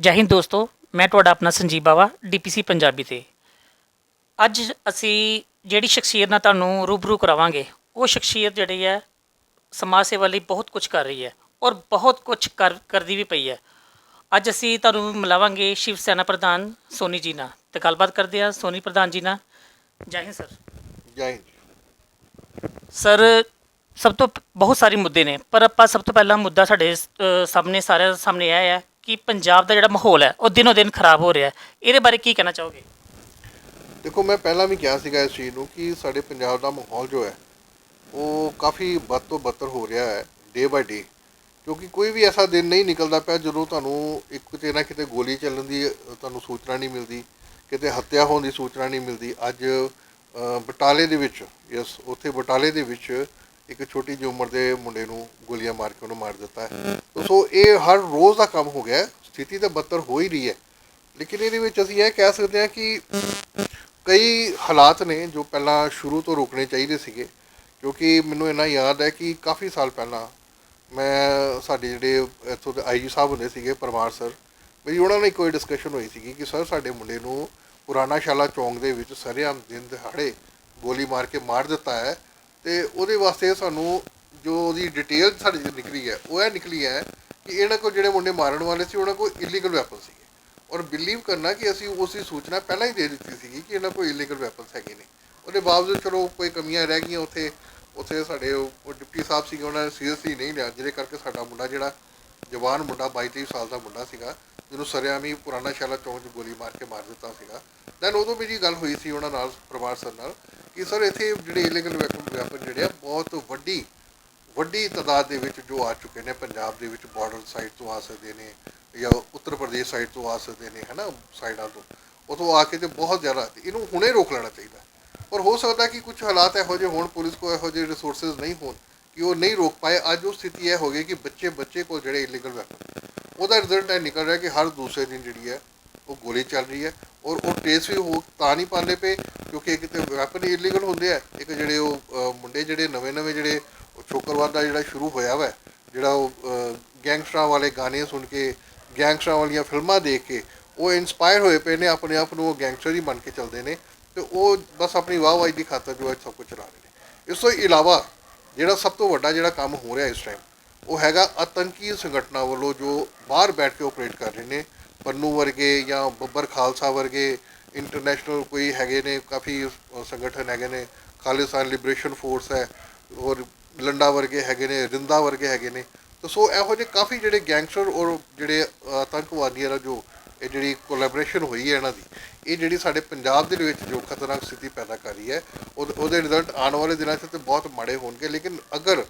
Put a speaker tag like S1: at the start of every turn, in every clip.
S1: ਜੈ ਹਿੰਦ ਦੋਸਤੋ ਮੈਂ ਤੁਹਾਡਾ ਆਪਣਾ ਸੰਜੀਵ ਬਾਵਾ ਡੀਪੀਸੀ ਪੰਜਾਬੀ ਤੇ। ਅੱਜ ਅਸੀਂ ਜਿਹੜੀ ਸ਼ਖਸੀਅਤ ਨਾਲ ਤੁਹਾਨੂੰ ਰੂਬਰੂ ਕਰਾਵਾਂਗੇ ਉਹ ਸ਼ਖਸੀਅਤ ਜਿਹੜੀ ਹੈ ਸਮਾਜ ਸੇਵਾ ਲਈ ਬਹੁਤ ਕੁਝ ਕਰ ਰਹੀ ਹੈ ਔਰ ਬਹੁਤ ਕੁਝ ਕਰ ਕਰਦੀ ਵੀ ਪਈ ਹੈ। ਅੱਜ ਅਸੀਂ ਤੁਹਾਨੂੰ ਮਿਲਾਵਾਂਗੇ ਸ਼ਿਵ ਸੈਨਾ ਪ੍ਰਧਾਨ ਸੋਨੀ ਜੀ ਨਾਲ। ਤੇ ਗੱਲਬਾਤ ਕਰਦੇ ਹਾਂ ਸੋਨੀ ਪ੍ਰਧਾਨ ਜੀ ਨਾਲ। ਜੈ ਹਿੰਦ ਸਰ।
S2: ਜੈ ਹਿੰਦ।
S1: ਸਰ ਸਭ ਤੋਂ ਬਹੁਤ ਸਾਰੇ ਮੁੱਦੇ ਨੇ ਪਰ ਆਪਾਂ ਸਭ ਤੋਂ ਪਹਿਲਾ ਮੁੱਦਾ ਸਾਡੇ ਸਾਹਮਣੇ ਸਾਰਿਆਂ ਦੇ ਸਾਹਮਣੇ ਇਹ ਹੈ। ਕਿ ਪੰਜਾਬ ਦਾ ਜਿਹੜਾ ਮਾਹੌਲ ਹੈ, ਉਹ ਦਿਨੋ ਦਿਨ ਖਰਾਬ ਹੋ ਰਿਹਾ ਹੈ। ਇਹਦੇ ਬਾਰੇ ਕੀ ਕਹਿਣਾ ਚਾਹੋਗੇ?
S2: ਦੇਖੋ, ਮੈਂ ਪਹਿਲਾਂ ਵੀ ਕਿਹਾ ਸੀਗਾ ਇਸ ਚੀਜ਼ ਨੂੰ ਕਿ ਸਾਡੇ ਪੰਜਾਬ ਦਾ ਮਾਹੌਲ ਜੋ ਹੈ, ਉਹ ਕਾਫੀ ਬਦ ਤੋਂ ਬੱਤਰ ਹੋ ਰਿਹਾ ਹੈ ਡੇ ਬਾਈ ਡੇ ਕਿਉਂਕਿ ਕੋਈ ਵੀ ਐਸਾ ਦਿਨ ਨਹੀਂ ਨਿਕਲਦਾ ਪਿਆ ਜਦੋਂ ਤੁਹਾਨੂੰ ਇੱਕ ਕਿਤੇ ਨਾ ਕਿਤੇ ਗੋਲੀ ਚੱਲਣ ਦੀ ਤੁਹਾਨੂੰ ਸੂਚਨਾ ਨਹੀਂ ਮਿਲਦੀ, ਕਿਤੇ ਹੱਤਿਆ ਹੋਣ ਦੀ ਸੂਚਨਾ ਨਹੀਂ ਮਿਲਦੀ। ਅੱਜ ਬਟਾਲੇ ਦੇ ਵਿੱਚ, ਯਸ, ਉੱਥੇ ਬਟਾਲੇ ਦੇ ਵਿੱਚ ਇੱਕ ਛੋਟੀ ਜਿਹੀ ਉਮਰ ਦੇ ਮੁੰਡੇ ਨੂੰ ਗੋਲੀਆਂ ਮਾਰ ਕੇ ਉਹਨੂੰ ਮਾਰ ਦਿੱਤਾ ਹੈ। ਸੋ ਇਹ ਹਰ ਰੋਜ਼ ਦਾ ਕੰਮ ਹੋ ਗਿਆ ਸਥਿਤੀ ਤਾਂ ਬੱਤਰ ਹੋ ਹੀ ਰਹੀ ਹੈ। ਲੇਕਿਨ ਇਹਦੇ ਵਿੱਚ ਅਸੀਂ ਇਹ ਕਹਿ ਸਕਦੇ ਹਾਂ ਕਿ ਕਈ ਹਾਲਾਤ ਨੇ ਜੋ ਪਹਿਲਾਂ ਸ਼ੁਰੂ ਤੋਂ ਰੋਕਣੇ ਚਾਹੀਦੇ ਸੀਗੇ। ਕਿਉਂਕਿ ਮੈਨੂੰ ਇਹਨਾਂ ਯਾਦ ਹੈ ਕਿ ਕਾਫੀ ਸਾਲ ਪਹਿਲਾਂ ਮੈਂ ਸਾਡੇ ਜਿਹੜੇ ਇੱਥੋਂ ਦੇ ਆਈਜੀ ਸਾਹਿਬ ਹੁੰਦੇ ਸੀਗੇ, ਪਰਮਾਰ ਸਰ, ਮੇਰੀ ਉਹਨਾਂ ਨਾਲ ਕੋਈ ਡਿਸਕਸ਼ਨ ਹੋਈ ਸੀਗੀ ਕਿ ਸਰ ਸਾਡੇ ਮੁੰਡੇ ਨੂੰ ਪੁਰਾਣਾ ਸ਼ਾਲਾ ਚੌਂਕ ਦੇ ਵਿੱਚ ਸਰੇਆਮ ਦਿਨ ਦਿਹਾੜੇ ਗੋਲੀ ਮਾਰ ਕੇ ਮਾਰ ਦਿੱਤਾ ਹੈ। ਤੇ ਉਹਦੇ ਵਾਸਤੇ ਸਾਨੂੰ ਜੋ ਉਹਦੀ ਡਿਟੇਲ ਸਾਡੀ ਜੋ ਨਿਕਲੀ ਹੈ, ਉਹ ਇਹ ਨਿਕਲੀ ਹੈ ਕਿ ਇਹਨਾਂ ਕੋਲ ਜਿਹੜੇ ਮੁੰਡੇ ਮਾਰਨ ਵਾਲੇ ਸੀ, ਉਹਨਾਂ ਕੋਲ ਇਲੀਗਲ ਵੈਪਨ ਸੀਗੇ। ਔਰ ਬਿਲੀਵ ਕਰਨਾ ਕਿ ਅਸੀਂ ਉਸ ਦੀ ਸੂਚਨਾ ਪਹਿਲਾਂ ਹੀ ਦੇ ਦਿੱਤੀ ਸੀਗੀ ਕਿ ਇਹਨਾਂ ਕੋਲ ਇਲੀਗਲ ਵੈਪਨਸ ਹੈਗੇ ਨੇ। ਉਹਦੇ ਬਾਵਜੂਦ ਚਲੋ ਕੋਈ ਕਮੀਆਂ ਰਹਿ ਗਈਆਂ ਉੱਥੇ ਉੱਥੇ ਸਾਡੇ ਉਹ ਡਿਪਟੀ ਸਾਹਿਬ ਸੀਗੇ, ਉਹਨਾਂ ਨੇ ਸੀਰੀਅਸਲੀ ਨਹੀਂ ਲਿਆ। ਜਿਹਦੇ ਕਰਕੇ ਸਾਡਾ ਮੁੰਡਾ ਜਿਹੜਾ ਜਵਾਨ ਮੁੰਡਾ 22 23 ਸਾਲ ਦਾ ਮੁੰਡਾ ਸੀਗਾ, ਜਿਹਨੂੰ ਸਰਿਆਮੀ ਪੁਰਾਣਾ ਸ਼ਾਲਾ ਚੌਂਕ 'ਚ ਗੋਲੀ ਮਾਰ ਕੇ ਮਾਰ ਦਿੱਤਾ ਸੀਗਾ। ਦੈਨ ਉਦੋਂ ਮੇਰੀ ਗੱਲ ਹੋਈ ਸੀ ਉਹਨਾਂ ਨਾਲ, ਪਰਿਵਾਰ ਸਰ ਨਾਲ ਕਿ ਸਰ ਇੱਥੇ ਜਿਹੜੇ ਇਲੀਗਲ ਵੈਪਨ ਵੈਪਨ ਜਿਹੜੇ ਆ, ਬਹੁਤ ਵੱਡੀ ਵੱਡੀ ਤਾਦਾਦ ਦੇ ਵਿੱਚ ਜੋ ਆ ਚੁੱਕੇ ਨੇ, ਪੰਜਾਬ ਦੇ ਵਿੱਚ ਬਾਰਡਰ ਸਾਈਡ ਤੋਂ ਆ ਸਕਦੇ ਨੇ ਜਾਂ ਉੱਤਰ ਪ੍ਰਦੇਸ਼ ਸਾਈਡ ਤੋਂ ਆ ਸਕਦੇ ਨੇ, ਹਨਾ, ਸਾਈਡਾਂ ਤੋਂ ਉਤੋਂ ਆ ਕੇ ਤੇ ਬਹੁਤ ਜ਼ਿਆਦਾ ਇਹਨੂੰ ਹੁਣੇ ਰੋਕ ਲੈਣਾ ਚਾਹੀਦਾ ਔਰ ਹੋ ਸਕਦਾ ਕਿ ਕੁਝ ਹਾਲਾਤ ਇਹੋ ਜਿਹੇ ਹੋਣ, ਪੁਲਿਸ ਕੋਲ ਇਹੋ ਜਿਹੇ ਰਿਸੋਰਸਸ ਨਹੀਂ ਹੋਣ, ਕਿ ਉਹ ਨਹੀਂ ਰੋਕ ਪਾਏ। ਅੱਜ ਉਹ ਸਥਿਤੀ ਇਹ ਹੋ ਗਈ ਕਿ ਬੱਚੇ ਬੱਚੇ ਕੋਲ ਜਿਹੜੇ ਇਲੀਗਲ ਵੈਪਨ ਉਹਦਾ ਰਿਜ਼ਲਟ ਇਹ ਨਿਕਲ ਰਿਹਾ ਕਿ ਹਰ ਦੂਸਰੇ ਦਿਨ ਜਿਹੜੀ ਹੈ, ਉਹ ਗੋਲੀ ਚੱਲ ਰਹੀ ਹੈ। ਔਰ ਉਹ ਟੇਸ ਵੀ ਹੋ ਤਾਂ ਨਹੀਂ ਪਾਉਂਦੇ ਪਏ, ਕਿਉਂਕਿ ਇੱਕ ਤੇ ਵੈਪਨ ਇਲੀਗਲ ਹੁੰਦੇ ਆ, ਇੱਕ ਜਿਹੜੇ ਉਹ ਮੁੰਡੇ ਜਿਹੜੇ ਨਵੇਂ ਨਵੇਂ ਜਿਹੜੇ ਉਹ ਛੋਕਰਵਾਦ ਦਾ ਜਿਹੜਾ ਸ਼ੁਰੂ ਹੋਇਆ ਵਾ, ਜਿਹੜਾ ਉਹ ਗੈਂਗਸਟਰਾਂ ਵਾਲੇ ਗਾਣੇ ਸੁਣ ਕੇ ਗੈਂਗਸਟਰਾਂ ਵਾਲੀਆਂ ਫਿਲਮਾਂ ਦੇਖ ਕੇ, ਉਹ ਇਨਸਪਾਇਰ ਹੋਏ ਪਏ ਨੇ, ਆਪਣੇ ਆਪ ਨੂੰ ਉਹ ਗੈਂਗਸਟਰ ਹੀ ਬਣ ਕੇ ਚੱਲਦੇ ਨੇ, ਤੇ ਉਹ ਬਸ ਆਪਣੀ ਵਾਹਵਾਹੀ ਦੀ ਖਾਤਰ ਜੋ ਹੈ ਸਭ ਕੁਝ ਚਲਾ ਰਹੇ ਨੇ। ਇਸ ਤੋਂ ਇਲਾਵਾ ਜਿਹੜਾ ਸਭ ਤੋਂ ਵੱਡਾ ਜਿਹੜਾ ਕੰਮ ਹੋ ਰਿਹਾ ਇਸ ਟਾਈਮ ਉਹ ਹੈਗਾ ਆਤੰਕੀ ਸੰਗਠਨਾਂ ਵੱਲੋਂ ਜੋ ਬਾਹਰ ਬੈਠ ਕੇ ਆਪਰੇਟ ਕਰ ਰਹੇ ਨੇ ਪੰਨੂ ਵਰਗੇ ਜਾਂ ਬੱਬਰ ਖਾਲਸਾ ਵਰਗੇ ਇੰਟਰਨੈਸ਼ਨਲ ਕੋਈ ਹੈਗੇ ਨੇ, ਕਾਫੀ ਸੰਗਠਨ ਹੈਗੇ ਨੇ, ਖਾਲਿਸਤਾਨ ਲਿਬਰੇਸ਼ਨ ਫੋਰਸ ਹੈ ਔਰ ਲੰਡਾ ਵਰਗੇ ਹੈਗੇ ਨੇ, ਰਿੰਦਾ ਵਰਗੇ ਹੈਗੇ ਨੇ। ਤਾਂ ਸੋ ਇਹੋ ਜਿਹੇ ਕਾਫੀ ਜਿਹੜੇ ਗੈਂਗਸਟਰ ਔਰ ਜਿਹੜੇ ਆਤੰਕਵਾਦੀਆਂ ਦਾ ਜੋ ਇਹ ਜਿਹੜੀ ਕੋਲੈਬੋਰੇਸ਼ਨ ਹੋਈ ਹੈ ਇਹਨਾਂ ਦੀ, ਇਹ ਜਿਹੜੀ ਸਾਡੇ ਪੰਜਾਬ ਦੇ ਵਿੱਚ ਜੋ ਖਤਰਨਾਕ ਸਥਿਤੀ ਪੈਦਾ ਕਰ ਰਹੀ ਹੈ ਉਹਦੇ- ਉਹਦੇ ਰਿਜ਼ਲਟ ਆਉਣ ਵਾਲੇ ਦਿਨਾਂ 'ਚ ਤੇ ਬਹੁਤ ਮਾੜੇ ਹੋਣਗੇ, ਲੇਕਿਨ ਅਗਰ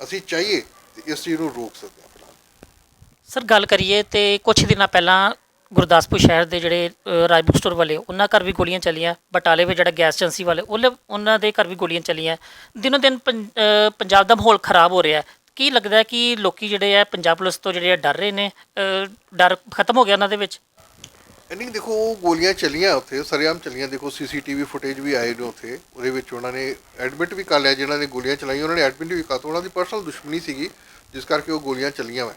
S2: ਅਸੀਂ ਚਾਹੀਏ ਤੇ ਇਸ ਚੀਜ਼ ਨੂੰ ਰੋਕ ਸਕਦੇ ਹਾਂ।
S1: ਸਰ ਗੱਲ ਕਰੀਏ ਤੇ ਕੁਝ ਦਿਨਾਂ ਪਹਿਲਾਂ ਗੁਰਦਾਸਪੁਰ ਸ਼ਹਿਰ ਦੇ ਜਿਹੜੇ ਅ, ਰਾਜ ਬੁੱਕ ਸਟੋਰ ਵਾਲੇ ਉਹਨਾਂ ਘਰ ਵੀ ਗੋਲੀਆਂ ਚੱਲੀਆਂ। ਬਟਾਲੇ ਵਿੱਚ ਜਿਹੜਾ ਗੈਸ ਏਜੰਸੀ ਵਾਲੇ ਉਹਲੇ ਉਹਨਾਂ ਦੇ ਘਰ ਵੀ ਗੋਲੀਆਂ ਚੱਲੀਆਂ। ਦਿਨੋ ਦਿਨ ਪੰਜਾਬ ਦਾ ਮਾਹੌਲ ਖਰਾਬ ਹੋ ਰਿਹਾ ਹੈ। ਕੀ ਲੱਗਦਾ ਹੈ ਕਿ ਲੋਕੀ ਜਿਹੜੇ ਆ ਪੰਜਾਬ ਪੁਲਿਸ ਤੋਂ ਜਿਹੜੇ ਆ ਡਰ ਰਹੇ ਨੇ? ਡਰ ਖਤਮ ਹੋ ਗਿਆ ਉਹਨਾਂ ਦੇ ਵਿੱਚ?
S2: ਨਹੀਂ ਦੇਖੋ ਉਹ ਗੋਲੀਆਂ ਚੱਲੀਆਂ ਉੱਥੇ ਸਰਿਆਮ ਚੱਲੀਆਂ। ਦੇਖੋ ਸੀਸੀਟੀਵੀ ਫੁਟੇਜ ਵੀ ਆਏ ਨੇ ਉੱਥੇ ਉਹਦੇ ਵਿੱਚ ਉਹਨਾਂ ਨੇ ਐਡਮਿਟ ਵੀ ਕਰ ਲਿਆ ਜਿਨ੍ਹਾਂ ਨੇ ਗੋਲੀਆਂ ਚਲਾਈਆਂ ਉਹਨਾਂ ਨੇ ਐਡਮਿਟ ਵੀ ਕਰਤਾ ਉਹਨਾਂ ਦੀ ਪਰਸਨਲ ਦੁਸ਼ਮਣੀ ਸੀਗੀ ਜਿਸ ਕਰਕੇ ਉਹ ਗੋਲੀਆਂ ਚੱਲੀਆਂ ਵਾ।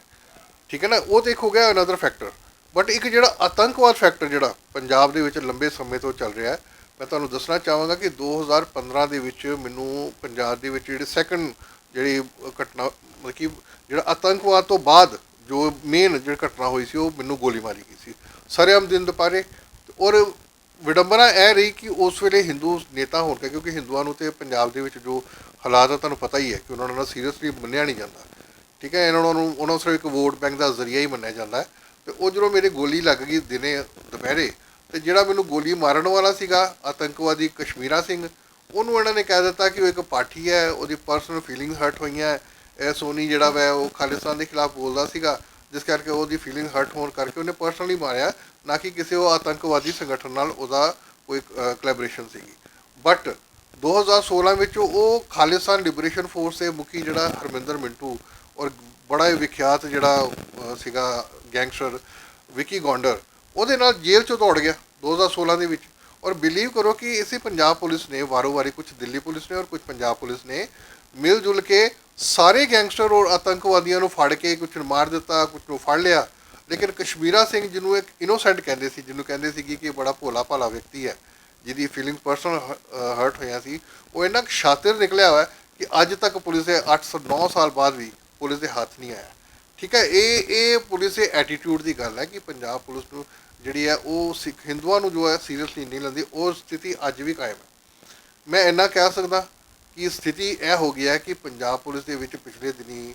S2: ਠੀਕ ਹੈ ਨਾ? ਉਹ ਤੇ ਇੱਕ ਹੋ ਗਿਆ ਅਨਦਰ ਫੈਕਟਰ ਬਟ ਇੱਕ ਜਿਹੜਾ ਆਤੰਕਵਾਦ ਫੈਕਟਰ ਜਿਹੜਾ ਪੰਜਾਬ ਦੇ ਵਿੱਚ ਲੰਬੇ ਸਮੇਂ ਤੋਂ ਚੱਲ ਰਿਹਾ ਹੈ, ਮੈਂ ਤੁਹਾਨੂੰ ਦੱਸਣਾ ਚਾਹਾਂਗਾ ਕਿ 2015 ਦੇ ਵਿੱਚ ਮੈਨੂੰ ਪੰਜਾਬ ਦੇ ਵਿੱਚ ਜਿਹੜੇ ਸੈਕੰਡ ਜਿਹੜੀ ਘਟਨਾ, ਮਤਲਬ ਕਿ ਜਿਹੜਾ ਆਤੰਕਵਾਦ ਤੋਂ ਬਾਅਦ ਜੋ ਮੇਨ ਜਿਹੜੀ ਘਟਨਾ ਹੋਈ ਸੀ, ਉਹ ਮੈਨੂੰ ਗੋਲੀ ਮਾਰੀ ਗਈ ਸੀ। ਸਰੇਆਮ ਦਿਨ ਦੁਪਹਿਰੇ। ਔਰ ਵਿਡੰਬਨਾ ਇਹ ਰਹੀ ਕਿ ਉਸ ਵੇਲੇ ਹਿੰਦੂ ਨੇਤਾ ਹੋਣ ਕਰਕੇ ਕਿਉਂਕਿ ਹਿੰਦੂਆਂ ਨੂੰ ਤੇ ਪੰਜਾਬ ਦੇ ਵਿੱਚ ਜੋ ਹਾਲਾਤ ਆ, ਤੁਹਾਨੂੰ ਪਤਾ ਹੀ ਹੈ ਕਿ ਉਹਨਾਂ ਨਾਲ ਸੀਰੀਅਸਲੀ ਮੰਨਿਆ ਨਹੀਂ ਜਾਂਦਾ। ਠੀਕ ਹੈ, ਇਹਨਾਂ ਨੂੰ, ਉਹਨਾਂ ਨੂੰ ਸਿਰਫ ਇੱਕ ਵੋਟ ਬੈਂਕ ਦਾ ਜ਼ਰੀਆ ਹੀ ਮੰਨਿਆ ਜਾਂਦਾ ਹੈ। ਤੇ ਉਹ ਜਦੋਂ ਮੇਰੇ ਗੋਲੀ ਲੱਗ ਗਈ ਦਿਨੇ, ਦੁਪਹਿਰੇ, ਤੇ ਜਿਹੜਾ ਮੈਨੂੰ ਗੋਲੀ ਮਾਰਨ ਵਾਲਾ ਸੀਗਾ, ਆਤੰਕਵਾਦੀ ਕਸ਼ਮੀਰਾ ਸਿੰਘ, ਉਹਨੂੰ ਇਹਨਾਂ ਨੇ ਕਹਿ ਦਿੱਤਾ ਕਿ ਉਹ ਇੱਕ ਪਾਠੀ ਹੈ, ਉਹਦੀ ਪਰਸਨਲ ਫੀਲਿੰਗ ਹਰਟ ਹੋਈਆਂ ਇਹ ਸੋਨੀ ਜਿਹੜਾ ਵੈ, ਉਹ ਖਾਲਿਸਤਾਨ ਦੇ ਖਿਲਾਫ ਬੋਲਦਾ ਸੀਗਾ, ਜਿਸ ਕਰਕੇ ਉਹਦੀ ਫੀਲਿੰਗ ਹਰਟ ਹੋਣ ਕਰਕੇ ਉਹਨੇ ਪਰਸਨਲੀ ਮਾਰਿਆ, ਨਾ ਕਿ ਕਿਸੇ ਉਹ ਆਤੰਕਵਾਦੀ ਸੰਗਠਨ ਨਾਲ ਉਹਦਾ ਕੋਈ ਕੋਲੈਬੋਰੇਸ਼ਨ ਸੀਗੀ। ਬਟ 2016 ਵਿੱਚ ਉਹ ਖਾਲਿਸਤਾਨ ਲਿਬਰੇਸ਼ਨ ਫੋਰਸ ਦੇ ਮੁਖੀ ਜਿਹੜਾ ਹਰਮਿੰਦਰ ਮਿੰਟੂ ਔਰ ਬੜਾ ਹੀ ਵਿਖਿਆਤ ਜਿਹੜਾ ਸੀਗਾ ਗੈਂਗਸਟਰ ਵਿਕੀ ਗੌਂਡਰ, ਉਹਦੇ ਨਾਲ ਜੇਲ੍ਹ ਚੋਂ ਦੌੜ ਗਿਆ 2016 ਦੇ ਵਿੱਚ। ਔਰ ਬਿਲੀਵ ਕਰੋ ਕਿ ਇਸੇ ਪੰਜਾਬ ਪੁਲਿਸ ਨੇ ਵਾਰੋ ਵਾਰੀ ਕੁਝ ਦਿੱਲੀ ਪੁਲਿਸ ਨੇ ਔਰ ਕੁਝ ਪੰਜਾਬ ਪੁਲਿਸ ਨੇ ਮਿਲ ਜੁਲ ਕੇ ਸਾਰੇ ਗੈਂਗਸਟਰ ਔਰ ਆਤੰਕਵਾਦੀਆਂ ਨੂੰ ਫੜ ਕੇ ਕੁਝ ਨੂੰ ਮਾਰ ਦਿੱਤਾ ਕੁਝ ਨੂੰ ਫੜ ਲਿਆ। ਲੇਕਿਨ ਕਸ਼ਮੀਰਾ ਸਿੰਘ ਜਿਹਨੂੰ ਇੱਕ ਇਨੋਸੈਂਟ ਕਹਿੰਦੇ ਸੀ, ਜਿਹਨੂੰ ਕਹਿੰਦੇ ਸੀ ਕਿ ਇਹ ਬੜਾ ਭੋਲਾ ਭਾਲਾ ਵਿਅਕਤੀ ਹੈ, ਜਿਹਦੀ ਫੀਲਿੰਗ ਪਰਸਨਲ ਹਰਟ ਹੋਇਆ ਸੀ, ਉਹ ਇੰਨਾ ਕੁ ਸ਼ਾਤਿਰ ਨਿਕਲਿਆ ਹੋਇਆ ਕਿ ਅੱਜ ਤੱਕ ਪੁਲਿਸ ਦੇ 8 9 ਸਾਲ ਬਾਅਦ ਵੀ ਪੁਲਿਸ ਦੇ ਹੱਥ ਨਹੀਂ ਆਇਆ। ਠੀਕ ਹੈ, ਇਹ ਇਹ ਪੁਲਿਸ ਦੇ ਐਟੀਟਿਊਡ ਦੀ ਗੱਲ ਹੈ ਕਿ ਪੰਜਾਬ ਪੁਲਿਸ ਨੂੰ ਜਿਹੜੀ ਹੈ ਉਹ ਸਿੱਖ ਹਿੰਦੂਆਂ ਨੂੰ ਜੋ ਹੈ ਸੀਰੀਅਸਲੀ ਨਹੀਂ ਲੈਂਦੀ, ਉਹ ਸਥਿਤੀ ਅੱਜ ਵੀ ਕਾਇਮ ਹੈ। ਮੈਂ ਇੰਨਾ ਕਹਿ ਸਕਦਾ ਕਿ ਸਥਿਤੀ ਇਹ ਹੋ ਗਈ ਹੈ ਕਿ ਪੰਜਾਬ ਪੁਲਿਸ ਦੇ ਵਿੱਚ ਪਿਛਲੇ ਦਿਨੀ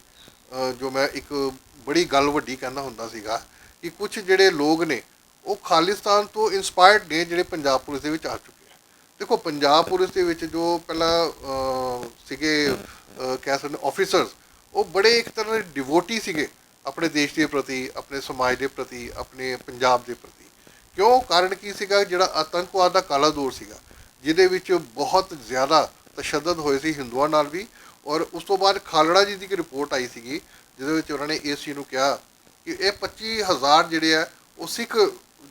S2: ਜੋ ਮੈਂ ਇੱਕ ਬੜੀ ਗੱਲ ਵੱਡੀ ਕਹਿੰਦਾ ਹੁੰਦਾ ਸੀਗਾ ਕਿ ਕੁਝ ਜਿਹੜੇ ਲੋਕ ਨੇ, ਉਹ ਖਾਲਿਸਤਾਨ ਤੋਂ ਇਨਸਪਾਇਰਡ ਨੇ ਜਿਹੜੇ ਪੰਜਾਬ ਪੁਲਿਸ ਦੇ ਵਿੱਚ ਆ ਚੁੱਕੇ ਆ ਦੇਖੋ, ਪੰਜਾਬ ਪੁਲਿਸ ਦੇ ਵਿੱਚ ਜੋ ਪਹਿਲਾਂ ਸੀਗੇ ਕਹਿ ਸਕਦੇ ਆਫੀਸਰਸ ਉਹ ਬੜੇ ਇੱਕ ਤਰ੍ਹਾਂ ਦੇ ਡਿਵੋਟੀ ਸੀਗੇ ਆਪਣੇ ਦੇਸ਼ ਦੇ ਪ੍ਰਤੀ, ਆਪਣੇ ਸਮਾਜ ਦੇ ਪ੍ਰਤੀ, ਆਪਣੇ ਪੰਜਾਬ ਦੇ ਪ੍ਰਤੀ। ਕਿਉਂ? ਕਾਰਨ ਕੀ ਸੀਗਾ? ਜਿਹੜਾ ਆਤੰਕਵਾਦ ਦਾ ਕਾਲਾ ਦੌਰ ਸੀਗਾ, ਜਿਹਦੇ ਵਿੱਚ ਬਹੁਤ ਜ਼ਿਆਦਾ ਤਸ਼ੱਦਦ ਹੋਏ ਸੀ ਹਿੰਦੂਆਂ ਨਾਲ ਵੀ ਔਰ ਉਸ ਤੋਂ ਬਾਅਦ ਖਾਲੜਾ ਜੀ ਦੀ ਇੱਕ ਰਿਪੋਰਟ ਆਈ ਸੀਗੀ, ਜਿਹਦੇ ਵਿੱਚ ਉਹਨਾਂ ਨੇ ਇਸ ਚੀਜ਼ ਨੂੰ ਕਿਹਾ ਕਿ ਇਹ 25000 ਜਿਹੜੇ ਆ, ਉਹ ਸਿੱਖ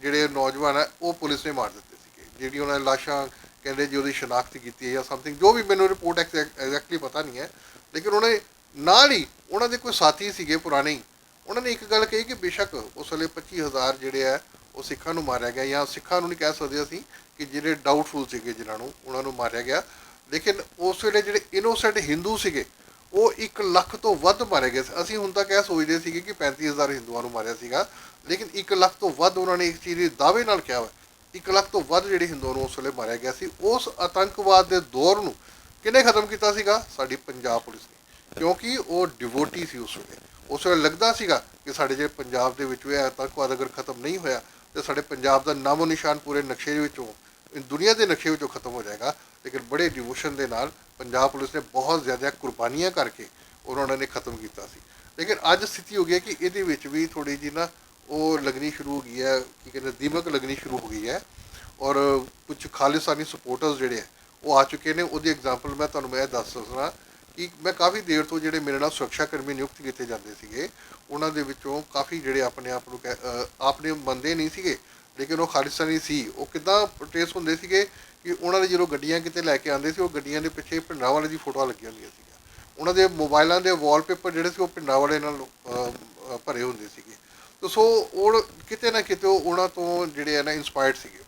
S2: ਜਿਹੜੇ ਨੌਜਵਾਨ ਆ, ਉਹ ਪੁਲਿਸ ਨੇ ਮਾਰ ਦਿੱਤੇ ਸੀਗੇ। ਜਿਹੜੀ ਉਹਨਾਂ ਨੇ ਲਾਸ਼ਾਂ ਕਹਿੰਦੇ ਜੀ ਉਹਦੀ ਸ਼ਨਾਖਤ ਕੀਤੀ ਹੈ ਜਾਂ ਸਮਥਿੰਗ ਜੋ ਵੀ ਮੈਨੂੰ ਰਿਪੋਰਟ ਐਗਜ਼ੈਕਟਲੀ ਪਤਾ ਨਹੀਂ ਹੈ, ਲੇਕਿਨ ਉਹਨੇ ਨਾਲ ਹੀ ਉਹਨਾਂ ਦੇ ਕੋਈ ਸਾਥੀ ਸੀਗੇ ਪੁਰਾਣੇ ਉਹਨਾਂ ਨੇ ਇੱਕ ਗੱਲ ਕਹੀ ਕਿ ਬੇਸ਼ੱਕ ਉਸ ਵੇਲੇ 25000 ਜਿਹੜੇ ਆ, ਉਹ ਸਿੱਖਾਂ ਨੂੰ ਮਾਰਿਆ ਗਿਆ ਜਾਂ ਸਿੱਖਾਂ ਨੂੰ ਨਹੀਂ ਕਹਿ ਸਕਦੇ ਅਸੀਂ ਕਿ ਜਿਹੜੇ ਡਾਊਟਫੁਲ ਸੀਗੇ ਜਿਨ੍ਹਾਂ ਨੂੰ, ਉਹਨਾਂ ਨੂੰ ਮਾਰਿਆ ਗਿਆ। ਲੇਕਿਨ ਉਸ ਵੇਲੇ ਜਿਹੜੇ ਇਨੋਸੈਂਟ ਹਿੰਦੂ ਸੀਗੇ, ਉਹ 1 ਲੱਖ ਤੋਂ ਵੱਧ ਮਾਰੇ ਗਏ ਸੀ। ਅਸੀਂ ਹੁਣ ਤੱਕ ਇਹ ਸੋਚਦੇ ਸੀਗੇ ਕਿ 35000 ਹਿੰਦੂਆਂ ਨੂੰ ਮਾਰਿਆ ਸੀਗਾ, ਲੇਕਿਨ 1 ਲੱਖ ਤੋਂ ਵੱਧ ਉਹਨਾਂ ਨੇ ਇਸ ਚੀਜ਼ ਦੇ ਦਾਅਵੇ ਨਾਲ ਕਿਹਾ ਹੋਇਆ 1 ਲੱਖ ਤੋਂ ਵੱਧ ਜਿਹੜੇ ਹਿੰਦੂਆਂ ਨੂੰ ਉਸ ਵੇਲੇ ਮਾਰਿਆ ਗਿਆ ਸੀ। ਉਸ ਆਤੰਕਵਾਦ ਦੇ ਦੌਰ ਨੂੰ ਕਿਹਨੇ ਖਤਮ ਕੀਤਾ ਸੀਗਾ? ਸਾਡੀ ਪੰਜਾਬ ਪੁਲਿਸ ਨੇ। ਕਿਉਂਕਿ ਉਹ ਡਿਵੋਟੀ ਸੀ ਉਸ ਵੇਲੇ। ਉਸ ਵੇਲੇ ਲੱਗਦਾ ਸੀਗਾ ਕਿ ਸਾਡੇ ਜਿਹੜੇ ਪੰਜਾਬ ਦੇ ਵਿੱਚ ਇਹ ਆਤੰਕਵਾਦ ਅਗਰ ਖਤਮ ਨਹੀਂ ਹੋਇਆ, ਤੇ ਸਾਡੇ ਪੰਜਾਬ ਦਾ ਨਾਮੋ ਨਿਸ਼ਾਨ ਪੂਰੇ ਨਕਸ਼ੇ ਦੇ ਵਿੱਚੋਂ ਦੁਨੀਆ ਦੇ ਨਕਸ਼ੇ ਵਿੱਚੋਂ ਖਤਮ ਹੋ ਜਾਏਗਾ। ਲੇਕਿਨ ਬੜੇ ਡਿਵੋਸ਼ਨ ਦੇ ਨਾਲ ਪੰਜਾਬ ਪੁਲਿਸ ਨੇ ਬਹੁਤ ਜ਼ਿਆਦਾ ਕੁਰਬਾਨੀਆਂ ਕਰਕੇ ਉਹਨਾਂ ਨੇ ਖਤਮ ਕੀਤਾ ਸੀ। ਲੇਕਿਨ ਅੱਜ ਸਥਿਤੀ ਹੋ ਗਈ ਹੈ ਕਿ ਇਹਦੇ ਵਿੱਚ ਵੀ ਥੋੜੀ ਜੀ ਨਾ ਉਹ ਲੱਗਣੀ ਸ਼ੁਰੂ ਹੋ ਗਈ ਹੈ, ਕੀ ਕਹਿੰਦੇ, ਦੀਮਕ ਲੱਗਣੀ ਸ਼ੁਰੂ ਹੋ ਗਈ ਹੈ। ਔਰ ਕੁਝ ਖਾਲਿਸਤਾਨੀ ਸਪੋਰਟਰਸ ਜਿਹੜੇ ਹੈ, ਉਹ ਆ ਚੁੱਕੇ ਨੇ। ਉਹਦੀ ਐਗਜ਼ਾਮਪਲ ਮੈਂ ਤੁਹਾਨੂੰ ਮੈਂ ਇਹ ਦੱਸ ਸਕਦਾ ਕਿ ਮੈਂ ਕਾਫੀ ਦੇਰ ਤੋਂ ਜਿਹੜੇ ਮੇਰੇ ਨਾਲ ਸੁਰੱਖਿਆ ਕਰਮੀ ਨਿਯੁਕਤ ਕੀਤੇ ਜਾਂਦੇ ਸੀਗੇ, ਉਹਨਾਂ ਦੇ ਵਿੱਚੋਂ ਕਾਫੀ ਜਿਹੜੇ ਆਪਣੇ ਆਪ ਨੂੰ ਕਹਿ- ਅਹ, ਆਪਣੇ ਮੰਨਦੇ ਨਹੀਂ ਸੀਗੇ, ਲੇਕਿਨ ਉਹ ਖਾਲਿਸਤਾਨੀ ਸੀ। ਉਹ ਕਿਦਾਂ ਟ੍ਰੇਸ ਹੁੰਦੇ ਸੀਗੇ ਕਿ ਉਹਨਾਂ ਦੇ ਜਦੋਂ ਗੱਡੀਆਂ ਕਿਤੇ ਲੈ ਕੇ ਆਉਂਦੇ ਸੀ, ਉਹ ਗੱਡੀਆਂ ਦੇ ਪਿੱਛੇ ਪਿੰਡਾਂ ਵਾਲੇ ਦੀ ਫੋਟੋਆਂ ਲੱਗੀਆਂ ਹੁੰਦੀਆਂ ਸੀਗੀਆਂ। ਉਹਨਾਂ ਦੇ ਮੋਬਾਈਲਾਂ ਦੇ ਵਾਲਪੇਪਰ ਜਿਹੜੇ ਸੀ, ਉਹ ਪਿੰਡਾਂ ਵਾਲੇ ਨਾਲ ਭਰੇ ਹੁੰਦੇ ਸੀਗੇ। ਤੇ ਸੋ ਉਹ ਕਿਤੇ ਨਾ ਕਿਤੇ ਉਹ ਉਹਨਾਂ ਤੋਂ ਜਿਹੜੇ ਆ ਨਾ ਇਨਸਪਾਇਰਡ ਸੀਗੇ।